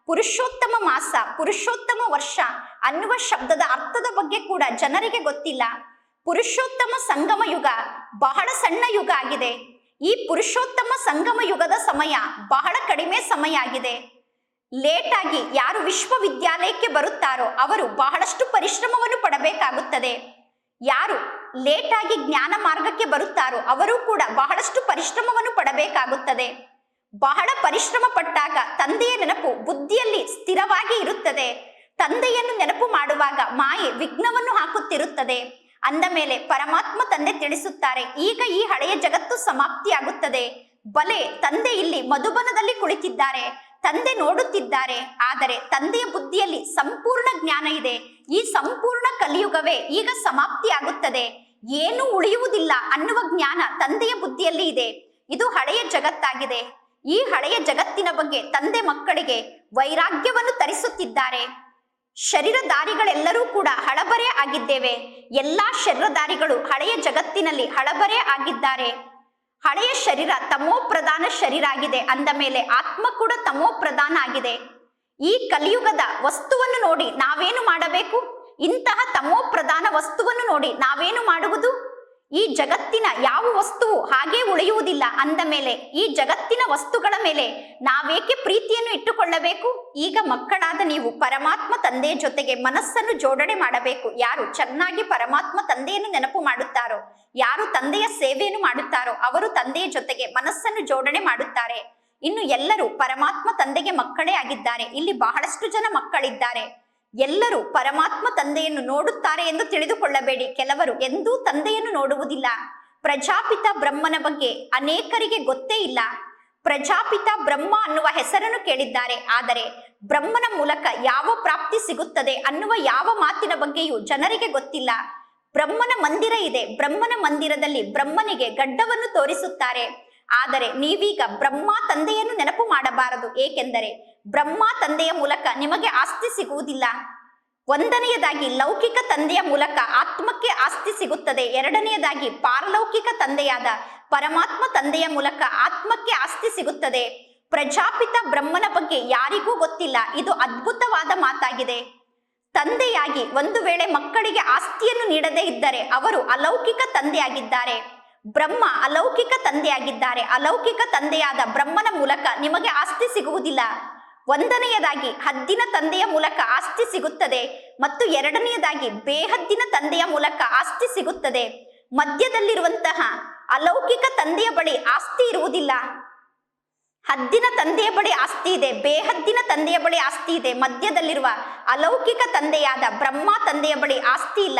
ಪುರುಷೋತ್ತಮ ಮಾಸ, ಪುರುಷೋತ್ತಮ ವರ್ಷ ಅನ್ನುವ ಶಬ್ದದ ಅರ್ಥದ ಬಗ್ಗೆ ಕೂಡ ಜನರಿಗೆ ಗೊತ್ತಿಲ್ಲ. ಪುರುಷೋತ್ತಮ ಸಂಗಮ ಯುಗ ಬಹಳ ಸಣ್ಣ ಯುಗ ಆಗಿದೆ. ಈ ಪುರುಷೋತ್ತಮ ಸಂಗಮ ಯುಗದ ಸಮಯ ಬಹಳ ಕಡಿಮೆ ಸಮಯ ಆಗಿದೆ. ಲೇಟ್ ಆಗಿ ಯಾರು ವಿಶ್ವವಿದ್ಯಾಲಯಕ್ಕೆ ಬರುತ್ತಾರೋ ಅವರು ಬಹಳಷ್ಟು ಪರಿಶ್ರಮವನ್ನು ಪಡಬೇಕಾಗುತ್ತದೆ. ಯಾರು ಲೇಟ್ ಆಗಿ ಜ್ಞಾನ ಮಾರ್ಗಕ್ಕೆ ಬರುತ್ತಾರೋ ಅವರು ಕೂಡ ಬಹಳಷ್ಟು ಪರಿಶ್ರಮವನ್ನು ಪಡಬೇಕಾಗುತ್ತದೆ. ಬಹಳ ಪರಿಶ್ರಮ ಪಟ್ಟಾಗ ತಂದೆಯ ನೆನಪು ಬುದ್ಧಿಯಲ್ಲಿ ಸ್ಥಿರವಾಗಿ ಇರುತ್ತದೆ. ತಂದೆಯನ್ನು ನೆನಪು ಮಾಡುವಾಗ ಮಾಯೆ ವಿಘ್ನವನ್ನು ಹಾಕುತ್ತಿರುತ್ತದೆ. ಅಂದ ಮೇಲೆ ಪರಮಾತ್ಮ ತಂದೆ ತಿಳಿಸುತ್ತಾರೆ, ಈಗ ಈ ಹಳೆಯ ಜಗತ್ತು ಸಮಾಪ್ತಿಯಾಗುತ್ತದೆ. ಬಲೆ ತಂದೆ ಇಲ್ಲಿ ಮಧುಬನದಲ್ಲಿ ಕುಳಿತಿದ್ದಾರೆ, ತಂದೆ ನೋಡುತ್ತಿದ್ದಾರೆ. ಆದರೆ ತಂದೆಯ ಬುದ್ಧಿಯಲ್ಲಿ ಸಂಪೂರ್ಣ ಜ್ಞಾನ ಇದೆ. ಈ ಸಂಪೂರ್ಣ ಕಲಿಯುಗವೇ ಈಗ ಸಮಾಪ್ತಿಯಾಗುತ್ತದೆ. ಏನೂ ಉಳಿಯುವುದಿಲ್ಲ ಅನ್ನುವ ಜ್ಞಾನ ತಂದೆಯ ಬುದ್ಧಿಯಲ್ಲಿ ಇದೆ. ಇದು ಹಳೆಯ ಜಗತ್ತಾಗಿದೆ. ಈ ಹಳೆಯ ಜಗತ್ತಿನ ಬಗ್ಗೆ ತಂದೆ ಮಕ್ಕಳಿಗೆ ವೈರಾಗ್ಯವನ್ನು ತರಿಸುತ್ತಿದ್ದಾರೆ. ಶರೀರಧಾರಿಗಳೆಲ್ಲರೂ ಕೂಡ ಹಳಬರೆ ಆಗಿದ್ದೇವೆ. ಎಲ್ಲಾ ಶರೀರಧಾರಿಗಳು ಹಳೆಯ ಜಗತ್ತಿನಲ್ಲಿ ಹಳಬರೆ ಆಗಿದ್ದಾರೆ. ಹಳೆಯ ಶರೀರ ತಮೋ ಪ್ರಧಾನ ಶರೀರ ಆಗಿದೆ ಅಂದ ಮೇಲೆ ಆತ್ಮ ಕೂಡ ತಮೋ ಪ್ರಧಾನ ಆಗಿದೆ. ಈ ಕಲಿಯುಗದ ವಸ್ತುವನ್ನು ನೋಡಿ ನಾವೇನು ಮಾಡಬೇಕು? ಇಂತಹ ತಮೋ ಪ್ರಧಾನ ವಸ್ತುವನ್ನು ನೋಡಿ ನಾವೇನು ಮಾಡುವುದು? ಈ ಜಗತ್ತಿನ ಯಾವ ವಸ್ತುವು ಹಾಗೆ ಉಳಿಯುವುದಿಲ್ಲ ಅಂದ ಮೇಲೆ, ಈ ಜಗತ್ತಿನ ವಸ್ತುಗಳ ಮೇಲೆ ನಾವೇಕೆ ಪ್ರೀತಿಯನ್ನು ಇಟ್ಟುಕೊಳ್ಳಬೇಕು? ಈಗ ಮಕ್ಕಳಾದ ನೀವು ಪರಮಾತ್ಮ ತಂದೆಯ ಜೊತೆಗೆ ಮನಸ್ಸನ್ನು ಜೋಡಣೆ ಮಾಡಬೇಕು. ಯಾರು ಚೆನ್ನಾಗಿ ಪರಮಾತ್ಮ ತಂದೆಯನ್ನು ನೆನಪು ಮಾಡುತ್ತಾರೋ, ಯಾರು ತಂದೆಯ ಸೇವೆಯನ್ನು ಮಾಡುತ್ತಾರೋ, ಅವರು ತಂದೆಯ ಜೊತೆಗೆ ಮನಸ್ಸನ್ನು ಜೋಡಣೆ ಮಾಡುತ್ತಾರೆ. ಇನ್ನು ಎಲ್ಲರೂ ಪರಮಾತ್ಮ ತಂದೆಗೆ ಮಕ್ಕಳೇ ಆಗಿದ್ದಾರೆ. ಇಲ್ಲಿ ಬಹಳಷ್ಟು ಜನ ಮಕ್ಕಳಿದ್ದಾರೆ. ಎಲ್ಲರೂ ಪರಮಾತ್ಮ ತಂದೆಯನ್ನು ನೋಡುತ್ತಾರೆ ಎಂದು ತಿಳಿದುಕೊಳ್ಳಬೇಡಿ. ಕೆಲವರು ಎಂದೂ ತಂದೆಯನ್ನು ನೋಡುವುದಿಲ್ಲ. ಪ್ರಜಾಪಿತ ಬ್ರಹ್ಮನ ಬಗ್ಗೆ ಅನೇಕರಿಗೆ ಗೊತ್ತೇ ಇಲ್ಲ. ಪ್ರಜಾಪಿತ ಬ್ರಹ್ಮ ಅನ್ನುವ ಹೆಸರನ್ನು ಕೇಳಿದ್ದಾರೆ. ಆದರೆ ಬ್ರಹ್ಮನ ಮೂಲಕ ಯಾವ ಪ್ರಾಪ್ತಿ ಸಿಗುತ್ತದೆ ಅನ್ನುವ ಯಾವ ಮಾತಿನ ಬಗ್ಗೆಯೂ ಜನರಿಗೆ ಗೊತ್ತಿಲ್ಲ. ಬ್ರಹ್ಮನ ಮಂದಿರ ಇದೆ. ಬ್ರಹ್ಮನ ಮಂದಿರದಲ್ಲಿ ಬ್ರಹ್ಮನಿಗೆ ಗಡ್ಡವನ್ನು ತೋರಿಸುತ್ತಾರೆ. ಆದರೆ ನೀವೀಗ ಬ್ರಹ್ಮ ತಂದೆಯನ್ನು ನೆನಪು ಮಾಡಬಾರದು. ಏಕೆಂದರೆ ಬ್ರಹ್ಮ ತಂದೆಯ ಮೂಲಕ ನಿಮಗೆ ಆಸ್ತಿ ಸಿಗುವುದಿಲ್ಲ. ಒಂದನೆಯದಾಗಿ ಲೌಕಿಕ ತಂದೆಯ ಮೂಲಕ ಆತ್ಮಕ್ಕೆ ಆಸ್ತಿ ಸಿಗುತ್ತದೆ. ಎರಡನೆಯದಾಗಿ ಪಾರಲೌಕಿಕ ತಂದೆಯಾದ ಪರಮಾತ್ಮ ತಂದೆಯ ಮೂಲಕ ಆತ್ಮಕ್ಕೆ ಆಸ್ತಿ ಸಿಗುತ್ತದೆ. ಪ್ರಜಾಪಿತ ಬ್ರಹ್ಮನ ಬಗ್ಗೆ ಯಾರಿಗೂ ಗೊತ್ತಿಲ್ಲ. ಇದು ಅದ್ಭುತವಾದ ಮಾತಾಗಿದೆ. ತಂದೆಯಾಗಿ ಒಂದು ವೇಳೆ ಮಕ್ಕಳಿಗೆ ಆಸ್ತಿಯನ್ನು ನೀಡದೇ ಇದ್ದರೆ ಅವರು ಅಲೌಕಿಕ ತಂದೆಯಾಗಿದ್ದಾರೆ. ಬ್ರಹ್ಮ ಅಲೌಕಿಕ ತಂದೆಯಾಗಿದ್ದಾರೆ. ಅಲೌಕಿಕ ತಂದೆಯಾದ ಬ್ರಹ್ಮನ ಮೂಲಕ ನಿಮಗೆ ಆಸ್ತಿ ಸಿಗುವುದಿಲ್ಲ. ಒಂದನೆಯದಾಗಿ ಹದ್ದಿನ ತಂದೆಯ ಮೂಲಕ ಆಸ್ತಿ ಸಿಗುತ್ತದೆ ಮತ್ತು ಎರಡನೆಯದಾಗಿ ಬೇಹದ್ದಿನ ತಂದೆಯ ಮೂಲಕ ಆಸ್ತಿ ಸಿಗುತ್ತದೆ. ಮಧ್ಯದಲ್ಲಿರುವಂತಹ ಅಲೌಕಿಕ ತಂದೆಯ ಬಳಿ ಆಸ್ತಿ ಇರುವುದಿಲ್ಲ. ಹದ್ದಿನ ತಂದೆಯ ಬಳಿ ಆಸ್ತಿ ಇದೆ, ಬೇಹದ್ದಿನ ತಂದೆಯ ಬಳಿ ಆಸ್ತಿ ಇದೆ. ಮಧ್ಯದಲ್ಲಿರುವ ಅಲೌಕಿಕ ತಂದೆಯಾದ ಬ್ರಹ್ಮ ತಂದೆಯ ಬಳಿ ಆಸ್ತಿ ಇಲ್ಲ.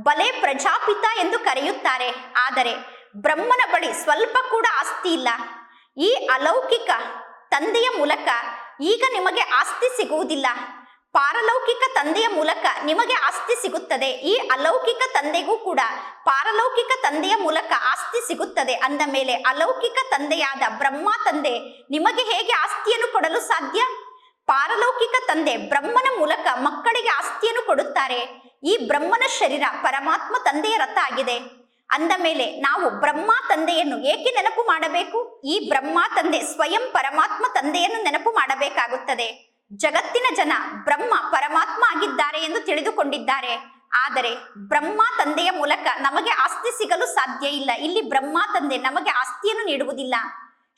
ಬಲೆ ಪ್ರಜಾಪಿತ ಎಂದು ಕರೆಯುತ್ತಾರೆ. ಆದರೆ ಬ್ರಹ್ಮನ ಬಳಿ ಸ್ವಲ್ಪ ಕೂಡ ಆಸ್ತಿ ಇಲ್ಲ. ಈ ಅಲೌಕಿಕ ತಂದೆಯ ಮೂಲಕ ಈಗ ನಿಮಗೆ ಆಸ್ತಿ ಸಿಗುವುದಿಲ್ಲ. ಪಾರಲೌಕಿಕ ತಂದೆಯ ಮೂಲಕ ನಿಮಗೆ ಆಸ್ತಿ ಸಿಗುತ್ತದೆ. ಈ ಅಲೌಕಿಕ ತಂದೆಗೂ ಕೂಡ ಪಾರಲೌಕಿಕ ತಂದೆಯ ಮೂಲಕ ಆಸ್ತಿ ಸಿಗುತ್ತದೆ. ಅಂದ ಮೇಲೆ ಅಲೌಕಿಕ ತಂದೆಯಾದ ಬ್ರಹ್ಮ ತಂದೆ ನಿಮಗೆ ಹೇಗೆ ಆಸ್ತಿಯನ್ನು ಕೊಡಲು ಸಾಧ್ಯ? ಪಾರಲೌಕಿಕ ತಂದೆ ಬ್ರಹ್ಮನ ಮೂಲಕ ಮಕ್ಕಳಿಗೆ ಆಸ್ತಿಯನ್ನು ಕೊಡುತ್ತಾರೆ. ಈ ಬ್ರಹ್ಮನ ಶರೀರ ಪರಮಾತ್ಮ ತಂದೆಯ ರಥ ಆಗಿದೆ. ಅಂದ ಮೇಲೆ ನಾವು ಬ್ರಹ್ಮ ತಂದೆಯನ್ನು ಏಕೆ ನೆನಪು ಮಾಡಬೇಕು? ಈ ಬ್ರಹ್ಮ ತಂದೆ ಸ್ವಯಂ ಪರಮಾತ್ಮ ತಂದೆಯನ್ನು ನೆನಪು ಮಾಡಬೇಕಾಗುತ್ತದೆ. ಜಗತ್ತಿನ ಜನ ಬ್ರಹ್ಮ ಪರಮಾತ್ಮ ಆಗಿದ್ದಾರೆ ಎಂದು ತಿಳಿದುಕೊಂಡಿದ್ದಾರೆ. ಆದರೆ ಬ್ರಹ್ಮ ತಂದೆಯ ಮೂಲಕ ನಮಗೆ ಆಸ್ತಿ ಸಿಗಲು ಸಾಧ್ಯ ಇಲ್ಲ. ಇಲ್ಲಿ ಬ್ರಹ್ಮ ತಂದೆ ನಮಗೆ ಆಸ್ತಿಯನ್ನು ನೀಡುವುದಿಲ್ಲ.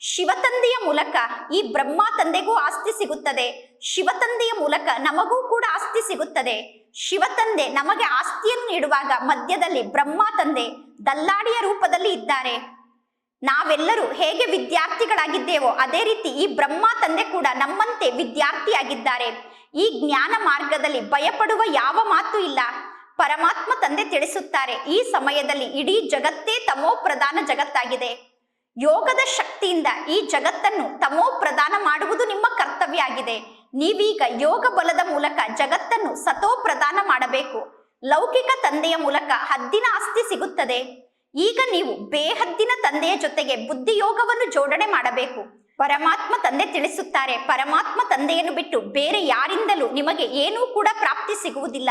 ಶಿವತಂದೆಯ ಮೂಲಕ ಈ ಬ್ರಹ್ಮ ತಂದೆಗೂ ಆಸ್ತಿ ಸಿಗುತ್ತದೆ. ಶಿವತಂದೆಯ ಮೂಲಕ ನಮಗೂ ಕೂಡ ಆಸ್ತಿ ಸಿಗುತ್ತದೆ. ಶಿವತಂದೆ ನಮಗೆ ಆಸ್ತಿಯನ್ನು ನೀಡುವಾಗ ಮಧ್ಯದಲ್ಲಿ ಬ್ರಹ್ಮ ತಂದೆ ದಲ್ಲಾಡಿಯ ರೂಪದಲ್ಲಿ ಇದ್ದಾರೆ. ನಾವೆಲ್ಲರೂ ಹೇಗೆ ವಿದ್ಯಾರ್ಥಿಗಳಾಗಿದ್ದೇವೋ ಅದೇ ರೀತಿ ಈ ಬ್ರಹ್ಮ ತಂದೆ ಕೂಡ ನಮ್ಮಂತೆ ವಿದ್ಯಾರ್ಥಿಯಾಗಿದ್ದಾರೆ. ಈ ಜ್ಞಾನ ಮಾರ್ಗದಲ್ಲಿ ಭಯಪಡುವ ಯಾವ ಮಾತು ಇಲ್ಲ. ಪರಮಾತ್ಮ ತಂದೆ ತಿಳಿಸುತ್ತಾರೆ, ಈ ಸಮಯದಲ್ಲಿ ಇಡೀ ಜಗತ್ತೇ ತಮೋ ಪ್ರಧಾನ ಜಗತ್ತಾಗಿದೆ. ಯೋಗದ ಶಕ್ತಿಯಿಂದ ಈ ಜಗತ್ತನ್ನು ತಮೋ ಪ್ರದಾನ ಮಾಡುವುದು ನಿಮ್ಮ ಕರ್ತವ್ಯ ಆಗಿದೆ. ನೀವೀಗ ಯೋಗ ಬಲದ ಮೂಲಕ ಜಗತ್ತನ್ನು ಸತೋ ಪ್ರದಾನ ಮಾಡಬೇಕು. ಲೌಕಿಕ ತಂದೆಯ ಮೂಲಕ ಹದ್ದಿನ ಆಸ್ತಿ ಸಿಗುತ್ತದೆ. ಈಗ ನೀವು ಬೇಹದ್ದಿನ ತಂದೆಯ ಜೊತೆಗೆ ಬುದ್ಧಿಯೋಗವನ್ನು ಜೋಡಣೆ ಮಾಡಬೇಕು. ಪರಮಾತ್ಮ ತಂದೆ ತಿಳಿಸುತ್ತಾರೆ. ಪರಮಾತ್ಮ ತಂದೆಯನ್ನು ಬಿಟ್ಟು ಬೇರೆ ಯಾರಿಂದಲೂ ನಿಮಗೆ ಏನೂ ಕೂಡ ಪ್ರಾಪ್ತಿ ಸಿಗುವುದಿಲ್ಲ.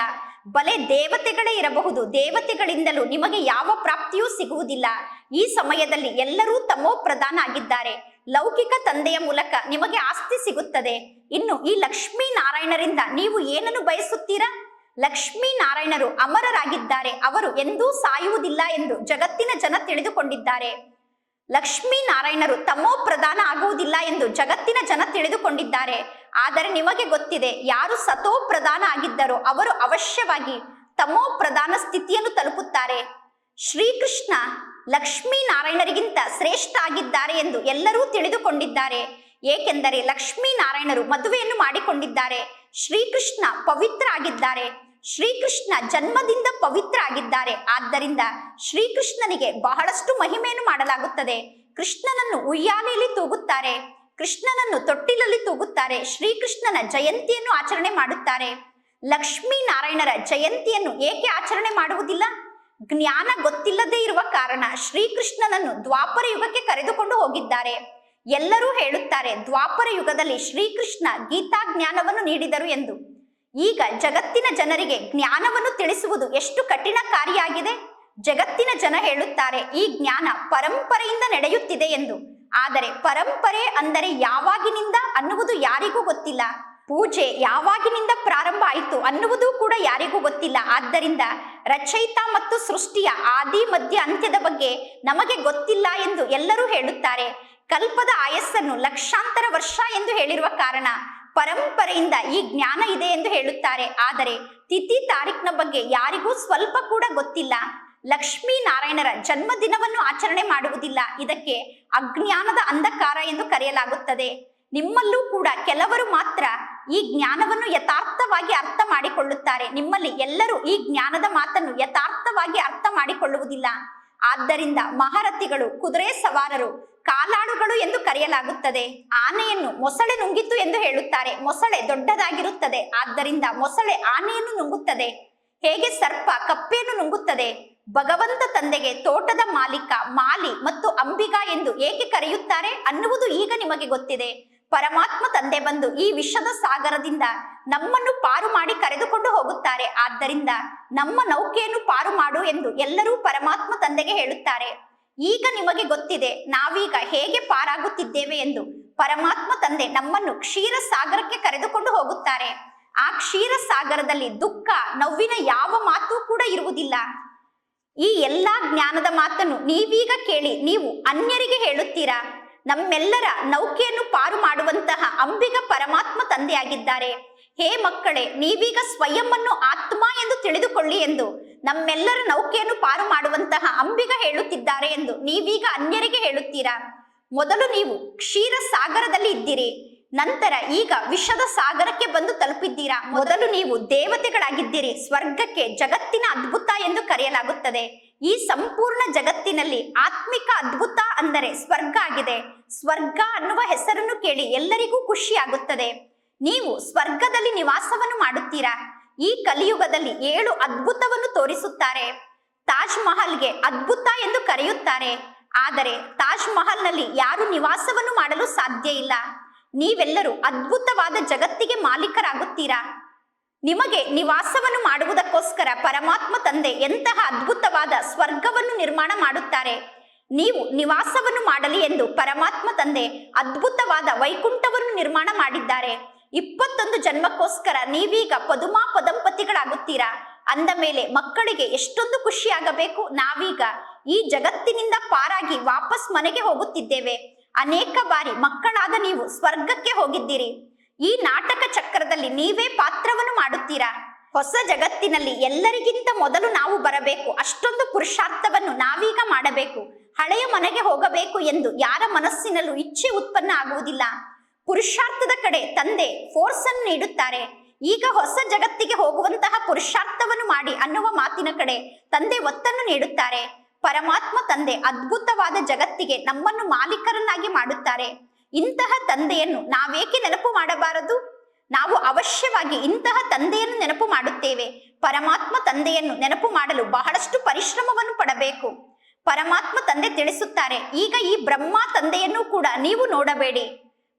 ಬಲೆ ದೇವತೆಗಳೇ ಇರಬಹುದು. ದೇವತೆಗಳಿಂದಲೂ ನಿಮಗೆ ಯಾವ ಪ್ರಾಪ್ತಿಯೂ ಸಿಗುವುದಿಲ್ಲ. ಈ ಸಮಯದಲ್ಲಿ ಎಲ್ಲರೂ ತಮೋ ಪ್ರಧಾನ ಆಗಿದ್ದಾರೆ. ಲೌಕಿಕ ತಂದೆಯ ಮೂಲಕ ನಿಮಗೆ ಆಸ್ತಿ ಸಿಗುತ್ತದೆ. ಇನ್ನು ಈ ಲಕ್ಷ್ಮೀ ನಾರಾಯಣರಿಂದ ನೀವು ಏನನ್ನು ಬಯಸುತ್ತೀರಾ? ಲಕ್ಷ್ಮೀ ನಾರಾಯಣರು ಅಮರರಾಗಿದ್ದಾರೆ. ಅವರು ಎಂದೂ ಸಾಯುವುದಿಲ್ಲ ಎಂದು ಜಗತ್ತಿನ ಜನ ತಿಳಿದುಕೊಂಡಿದ್ದಾರೆ. ಲಕ್ಷ್ಮೀ ನಾರಾಯಣರು ತಮೋ ಪ್ರಧಾನ ಆಗುವುದಿಲ್ಲ ಎಂದು ಜಗತ್ತಿನ ಜನ ತಿಳಿದುಕೊಂಡಿದ್ದಾರೆ. ಆದರೆ ನಿಮಗೆ ಗೊತ್ತಿದೆ, ಯಾರು ಸತೋ ಪ್ರಧಾನ ಆಗಿದ್ದರೋ ಅವರು ಅವಶ್ಯವಾಗಿ ತಮೋ ಪ್ರಧಾನ ಸ್ಥಿತಿಯನ್ನು ತಲುಪುತ್ತಾರೆ. ಶ್ರೀಕೃಷ್ಣ ಲಕ್ಷ್ಮೀ ನಾರಾಯಣರಿಗಿಂತ ಶ್ರೇಷ್ಠ ಆಗಿದ್ದಾರೆ ಎಂದು ಎಲ್ಲರೂ ತಿಳಿದುಕೊಂಡಿದ್ದಾರೆ. ಏಕೆಂದರೆ ಲಕ್ಷ್ಮೀ ನಾರಾಯಣರು ಮದುವೆಯನ್ನು ಮಾಡಿಕೊಂಡಿದ್ದಾರೆ. ಶ್ರೀಕೃಷ್ಣ ಪವಿತ್ರ ಆಗಿದ್ದಾರೆ. ಶ್ರೀಕೃಷ್ಣ ಜನ್ಮದಿಂದ ಪವಿತ್ರ ಆಗಿದ್ದಾರೆ. ಆದ್ದರಿಂದ ಶ್ರೀಕೃಷ್ಣನಿಗೆ ಬಹಳಷ್ಟು ಮಹಿಮೆಯನ್ನು ಮಾಡಲಾಗುತ್ತದೆ. ಕೃಷ್ಣನನ್ನು ಉಯ್ಯಾಲೆಯಲ್ಲಿ ತೂಗುತ್ತಾರೆ. ಕೃಷ್ಣನನ್ನು ತೊಟ್ಟಿಲಲ್ಲಿ ತೂಗುತ್ತಾರೆ. ಶ್ರೀಕೃಷ್ಣನ ಜಯಂತಿಯನ್ನು ಆಚರಣೆ ಮಾಡುತ್ತಾರೆ. ಲಕ್ಷ್ಮೀ ನಾರಾಯಣರ ಜಯಂತಿಯನ್ನು ಏಕೆ ಆಚರಣೆ ಮಾಡುವುದಿಲ್ಲ? ಜ್ಞಾನ ಗೊತ್ತಿಲ್ಲದೇ ಇರುವ ಕಾರಣ ಶ್ರೀಕೃಷ್ಣನನ್ನು ದ್ವಾಪರ ಯುಗಕ್ಕೆ ಕರೆದುಕೊಂಡು ಹೋಗಿದ್ದಾರೆ. ಎಲ್ಲರೂ ಹೇಳುತ್ತಾರೆ, ದ್ವಾಪರ ಯುಗದಲ್ಲಿ ಶ್ರೀಕೃಷ್ಣ ಗೀತಾ ಜ್ಞಾನವನ್ನು ನೀಡಿದರು ಎಂದು. ಈಗ ಜಗತ್ತಿನ ಜನರಿಗೆ ಜ್ಞಾನವನ್ನು ತಿಳಿಸುವುದು ಎಷ್ಟು ಕಠಿಣ ಕಾರ್ಯಾಗಿದೆ? ಜಗತ್ತಿನ ಜನ ಹೇಳುತ್ತಾರೆ, ಈ ಜ್ಞಾನ ಪರಂಪರೆಯಿಂದ ನಡೆಯುತ್ತಿದೆ ಎಂದು. ಆದರೆ ಪರಂಪರೆ ಅಂದರೆ ಯಾವಾಗಿನಿಂದ ಅನ್ನುವುದು ಯಾರಿಗೂ ಗೊತ್ತಿಲ್ಲ. ಪೂಜೆ ಯಾವಾಗಿನಿಂದ ಪ್ರಾರಂಭ ಆಯಿತು ಅನ್ನುವುದು ಕೂಡ ಯಾರಿಗೂ ಗೊತ್ತಿಲ್ಲ. ಆದ್ದರಿಂದ ರಚಯಿತ ಮತ್ತು ಸೃಷ್ಟಿಯ ಆದಿ, ಮಧ್ಯ, ಅಂತ್ಯದ ಬಗ್ಗೆ ನಮಗೆ ಗೊತ್ತಿಲ್ಲ ಎಂದು ಎಲ್ಲರೂ ಹೇಳುತ್ತಾರೆ. ಕಲ್ಪದ ಆಯಸ್ಸನ್ನು ಲಕ್ಷಾಂತರ ವರ್ಷ ಎಂದು ಹೇಳಿರುವ ಕಾರಣ ಪರಂಪರೆಯಿಂದ ಈ ಜ್ಞಾನ ಇದೆ ಎಂದು ಹೇಳುತ್ತಾರೆ. ಆದರೆ ತಿಥಿ ತಾರೀಖಿನ ಬಗ್ಗೆ ಯಾರಿಗೂ ಸ್ವಲ್ಪ ಕೂಡ ಗೊತ್ತಿಲ್ಲ. ಲಕ್ಷ್ಮೀ ನಾರಾಯಣರ ಜನ್ಮದಿನವನ್ನು ಆಚರಣೆ ಮಾಡುವುದಿಲ್ಲ. ಇದಕ್ಕೆ ಅಜ್ಞಾನದ ಅಂಧಕಾರ ಎಂದು ಕರೆಯಲಾಗುತ್ತದೆ. ನಿಮ್ಮಲ್ಲೂ ಕೂಡ ಕೆಲವರು ಮಾತ್ರ ಈ ಜ್ಞಾನವನ್ನು ಯಥಾರ್ಥವಾಗಿ ಅರ್ಥ ಮಾಡಿಕೊಳ್ಳುತ್ತಾರೆ. ನಿಮ್ಮಲ್ಲಿ ಎಲ್ಲರೂ ಈ ಜ್ಞಾನದ ಮಾತನ್ನು ಯಥಾರ್ಥವಾಗಿ ಅರ್ಥ ಮಾಡಿಕೊಳ್ಳುವುದಿಲ್ಲ. ಆದ್ದರಿಂದ ಮಹಾರಥಿಗಳು, ಕುದುರೆ ಸವಾರರು ಕಾಲಾಳುಗಳು ಎಂದು ಕರೆಯಲಾಗುತ್ತದೆ. ಆನೆಯನ್ನು ಮೊಸಳೆ ನುಂಗಿತು ಎಂದು ಹೇಳುತ್ತಾರೆ. ಮೊಸಳೆ ದೊಡ್ಡದಾಗಿರುತ್ತದೆ. ಆದ್ದರಿಂದ ಮೊಸಳೆ ಆನೆಯನ್ನು ನುಂಗುತ್ತದೆ. ಹೇಗೆ ಸರ್ಪ ಕಪ್ಪೆಯನ್ನು ನುಂಗುತ್ತದೆ? ಭಗವಂತ ತಂದೆಗೆ ತೋಟದ ಮಾಲೀಕ, ಮಾಲಿ ಮತ್ತು ಅಂಬಿಗ ಎಂದು ಏಕೆ ಕರೆಯುತ್ತಾರೆ ಅನ್ನುವುದು ಈಗ ನಿಮಗೆ ಗೊತ್ತಿದೆ. ಪರಮಾತ್ಮ ತಂದೆ ಬಂದು ಈ ವಿಶ್ವದ ಸಾಗರದಿಂದ ನಮ್ಮನ್ನು ಪಾರು ಮಾಡಿ ಕರೆದುಕೊಂಡು ಹೋಗುತ್ತಾರೆ. ಆದ್ದರಿಂದ ನಮ್ಮ ನೌಕೆಯನ್ನು ಪಾರು ಮಾಡು ಎಂದು ಎಲ್ಲರೂ ಪರಮಾತ್ಮ ತಂದೆಗೆ ಹೇಳುತ್ತಾರೆ. ಈಗ ನಿಮಗೆ ಗೊತ್ತಿದೆ, ನಾವೀಗ ಹೇಗೆ ಪಾರಾಗುತ್ತಿದ್ದೇವೆ ಎಂದು. ಪರಮಾತ್ಮ ತಂದೆ ನಮ್ಮನ್ನು ಕ್ಷೀರ ಸಾಗರಕ್ಕೆ ಕರೆದುಕೊಂಡು ಹೋಗುತ್ತಾರೆ. ಆ ಕ್ಷೀರ ಸಾಗರದಲ್ಲಿ ದುಃಖ, ನೋವಿನ ಯಾವ ಮಾತು ಕೂಡ ಇರುವುದಿಲ್ಲ. ಈ ಎಲ್ಲಾ ಜ್ಞಾನದ ಮಾತನ್ನು ನೀವೀಗ ಕೇಳಿ ನೀವು ಅನ್ಯರಿಗೆ ಹೇಳುತ್ತೀರಾ? ನಮ್ಮೆಲ್ಲರ ನೌಕೆಯನ್ನು ಪಾರು ಮಾಡುವಂತಹ ಅಂಬಿಗ ಪರಮಾತ್ಮ ತಂದೆಯಾಗಿದ್ದಾರೆ. ಹೇ ಮಕ್ಕಳೇ, ನೀವೀಗ ಸ್ವಯಂವನ್ನು ಆತ್ಮ ಎಂದು ತಿಳಿದುಕೊಳ್ಳಿ ಎಂದು. ನಮ್ಮೆಲ್ಲರ ನೌಕೆಯನ್ನು ಪಾರು ಮಾಡುವಂತಹ ಅಂಬಿಗ ಹೇಳುತ್ತಿದ್ದಾರೆ ಎಂದು ನೀವೀಗ ಅನ್ಯರಿಗೆ ಹೇಳುತ್ತೀರಾ? ಮೊದಲು ನೀವು ಕ್ಷೀರ ಸಾಗರದಲ್ಲಿ ಇದ್ದೀರಿ, ನಂತರ ಈಗ ವಿಷದ ಸಾಗರಕ್ಕೆ ಬಂದು ತಲುಪಿದ್ದೀರಾ? ಮೊದಲು ನೀವು ದೇವತೆಗಳಾಗಿದ್ದೀರಿ, ಸ್ವರ್ಗಕ್ಕೆ ಜಗತ್ತಿನ ಅದ್ಭುತ ಎಂದು ಕರೆಯಲಾಗುತ್ತದೆ. ಈ ಸಂಪೂರ್ಣ ಜಗತ್ತಿನಲ್ಲಿ ಆತ್ಮಿಕ ಅದ್ಭುತ ಅಂದರೆ ಸ್ವರ್ಗ ಆಗಿದೆ. ಸ್ವರ್ಗ ಅನ್ನುವ ಹೆಸರನ್ನು ಕೇಳಿ ಎಲ್ಲರಿಗೂ ಖುಷಿ ಆಗುತ್ತದೆ ನೀವು ಸ್ವರ್ಗದಲ್ಲಿ ನಿವಾಸವನ್ನು ಮಾಡುತ್ತೀರಾ? ಈ ಕಲಿಯುಗದಲ್ಲಿ ಏಳು ಅದ್ಭುತವನ್ನು ತೋರಿಸುತ್ತಾರೆ. ತಾಜ್ ಮಹಲ್ಗೆ ಅದ್ಭುತ ಎಂದು ಕರೆಯುತ್ತಾರೆ. ಆದರೆ ತಾಜ್ ಮಹಲ್ನಲ್ಲಿ ಯಾರು ನಿವಾಸವನ್ನು ಮಾಡಲು ಸಾಧ್ಯ ಇಲ್ಲ. ನೀವೆಲ್ಲರೂ ಅದ್ಭುತವಾದ ಜಗತ್ತಿಗೆ ಮಾಲೀಕರಾಗುತ್ತೀರಾ? ನಿಮಗೆ ನಿವಾಸವನ್ನು ಮಾಡುವುದಕ್ಕೋಸ್ಕರ ಪರಮಾತ್ಮ ತಂದೆ ಎಂತಹ ಅದ್ಭುತವಾದ ಸ್ವರ್ಗವನ್ನು ನಿರ್ಮಾಣ ಮಾಡುತ್ತಾರೆ? ನೀವು ನಿವಾಸವನ್ನು ಮಾಡಲಿ ಎಂದು ಪರಮಾತ್ಮ ತಂದೆ ಅದ್ಭುತವಾದ ವೈಕುಂಠವನ್ನು ನಿರ್ಮಾಣ ಮಾಡಿದ್ದಾರೆ. ಇಪ್ಪತ್ತೊಂದು ಜನ್ಮಕ್ಕೋಸ್ಕರ ನೀವೀಗ ಪದುಮಾ ಪದಂಪತಿಗಳಾಗುತ್ತೀರಾ? ಅಂದ ಮೇಲೆ ಮಕ್ಕಳಿಗೆ ಎಷ್ಟೊಂದು ಖುಷಿಯಾಗಬೇಕು? ನಾವೀಗ ಈ ಜಗತ್ತಿನಿಂದ ಪಾರಾಗಿ ವಾಪಸ್ ಮನೆಗೆ ಹೋಗುತ್ತಿದ್ದೇವೆ. ಅನೇಕ ಬಾರಿ ಮಕ್ಕಳಾದ ನೀವು ಸ್ವರ್ಗಕ್ಕೆ ಹೋಗಿದ್ದೀರಿ. ಈ ನಾಟಕ ಚಕ್ರದಲ್ಲಿ ನೀವೇ ಪಾತ್ರವನ್ನು ಮಾಡುತ್ತೀರಾ? ಹೊಸ ಜಗತ್ತಿನಲ್ಲಿ ಎಲ್ಲರಿಗಿಂತ ಮೊದಲು ನಾವು ಬರಬೇಕು. ಅಷ್ಟೊಂದು ಪುರುಷಾರ್ಥವನ್ನು ನಾವೀಗ ಮಾಡಬೇಕು. ಹಳೆಯ ಮನೆಗೆ ಹೋಗಬೇಕು ಎಂದು ಯಾರ ಮನಸ್ಸಿನಲ್ಲೂ ಇಚ್ಛೆ ಉತ್ಪನ್ನ ಆಗುವುದಿಲ್ಲ. ಪುರುಷಾರ್ಥದ ಕಡೆ ತಂದೆ ಫೋರ್ಸ್ ಅನ್ನು ನೀಡುತ್ತಾರೆ. ಈಗ ಹೊಸ ಜಗತ್ತಿಗೆ ಹೋಗುವಂತಹ ಪುರುಷಾರ್ಥವನ್ನು ಮಾಡಿ ಅನ್ನುವ ಮಾತಿನ ಕಡೆ ತಂದೆ ಒತ್ತನ್ನು ನೀಡುತ್ತಾರೆ. ಪರಮಾತ್ಮ ತಂದೆ ಅದ್ಭುತವಾದ ಜಗತ್ತಿಗೆ ನಮ್ಮನ್ನು ಮಾಲೀಕರನ್ನಾಗಿ ಮಾಡುತ್ತಾರೆ. ಇಂತಹ ತಂದೆಯನ್ನು ನಾವೇಕೆ ನೆನಪು ಮಾಡಬಾರದು? ನಾವು ಅವಶ್ಯವಾಗಿ ಇಂತಹ ತಂದೆಯನ್ನು ನೆನಪು ಮಾಡುತ್ತೇವೆ. ಪರಮಾತ್ಮ ತಂದೆಯನ್ನು ನೆನಪು ಮಾಡಲು ಬಹಳಷ್ಟು ಪರಿಶ್ರಮವನ್ನು ಪಡಬೇಕು. ಪರಮಾತ್ಮ ತಂದೆ ತಿಳಿಸುತ್ತಾರೆ, ಈಗ ಈ ಬ್ರಹ್ಮ ತಂದೆಯನ್ನು ಕೂಡ ನೀವು ನೋಡಬೇಡಿ.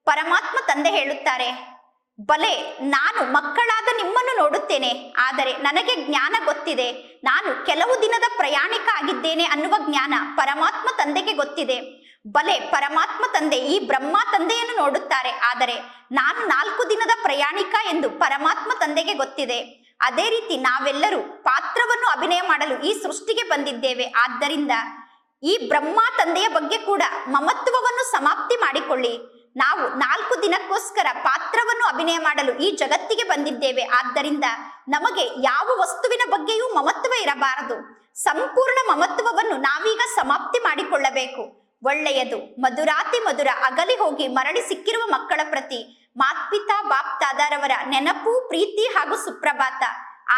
ಪರಮಾತ್ಮ ತಂದೆ ಹೇಳುತ್ತಾರೆ, ಬಲೆ, ನಾನು ಮಕ್ಕಳಾದ ನಿಮ್ಮನ್ನು ನೋಡುತ್ತೇನೆ, ಆದರೆ ನನಗೆ ಜ್ಞಾನ ಗೊತ್ತಿದೆ. ನಾನು ಕೆಲವು ದಿನದ ಪ್ರಯಾಣಿಕ ಆಗಿದ್ದೇನೆ ಅನ್ನುವ ಜ್ಞಾನ ಪರಮಾತ್ಮ ತಂದೆಗೆ ಗೊತ್ತಿದೆ. ಬಲೆ, ಪರಮಾತ್ಮ ತಂದೆ ಈ ಬ್ರಹ್ಮ ತಂದೆಯನ್ನು ನೋಡುತ್ತಾರೆ, ಆದರೆ ನಾನು ನಾಲ್ಕು ದಿನದ ಪ್ರಯಾಣಿಕ ಎಂದು ಪರಮಾತ್ಮ ತಂದೆಗೆ ಗೊತ್ತಿದೆ. ಅದೇ ರೀತಿ ನಾವೆಲ್ಲರೂ ಪಾತ್ರವನ್ನು ಅಭಿನಯ ಮಾಡಲು ಈ ಸೃಷ್ಟಿಗೆ ಬಂದಿದ್ದೇವೆ. ಆದ್ದರಿಂದ ಈ ಬ್ರಹ್ಮ ತಂದೆಯ ಬಗ್ಗೆ ಕೂಡ ಮಮತ್ವವನ್ನು ಸಮಾಪ್ತಿ ಮಾಡಿಕೊಳ್ಳಿ. ನಾವು ನಾಲ್ಕು ದಿನಕ್ಕೋಸ್ಕರ ಪಾತ್ರವನ್ನು ಅಭಿನಯ ಮಾಡಲು ಈ ಜಗತ್ತಿಗೆ ಬಂದಿದ್ದೇವೆ. ಆದ್ದರಿಂದ ನಮಗೆ ಯಾವ ವಸ್ತುವಿನ ಬಗ್ಗೆಯೂ ಮಮತ್ವ ಇರಬಾರದು. ಸಂಪೂರ್ಣ ಮಮತ್ವವನ್ನು ನಾವೀಗ ಸಮಾಪ್ತಿ ಮಾಡಿಕೊಳ್ಳಬೇಕು. ಒಳ್ಳೆಯದು. ಮಧುರಾತಿ ಮಧುರ ಅಗಲಿ ಹೋಗಿ ಮರಳಿ ಸಿಕ್ಕಿರುವ ಮಕ್ಕಳ ಪ್ರತಿ ಮಾತ್ಪಿತಾ ಬಾಪ್ತಾದಾರವರ ನೆನಪು, ಪ್ರೀತಿ ಹಾಗೂ ಸುಪ್ರಭಾತ.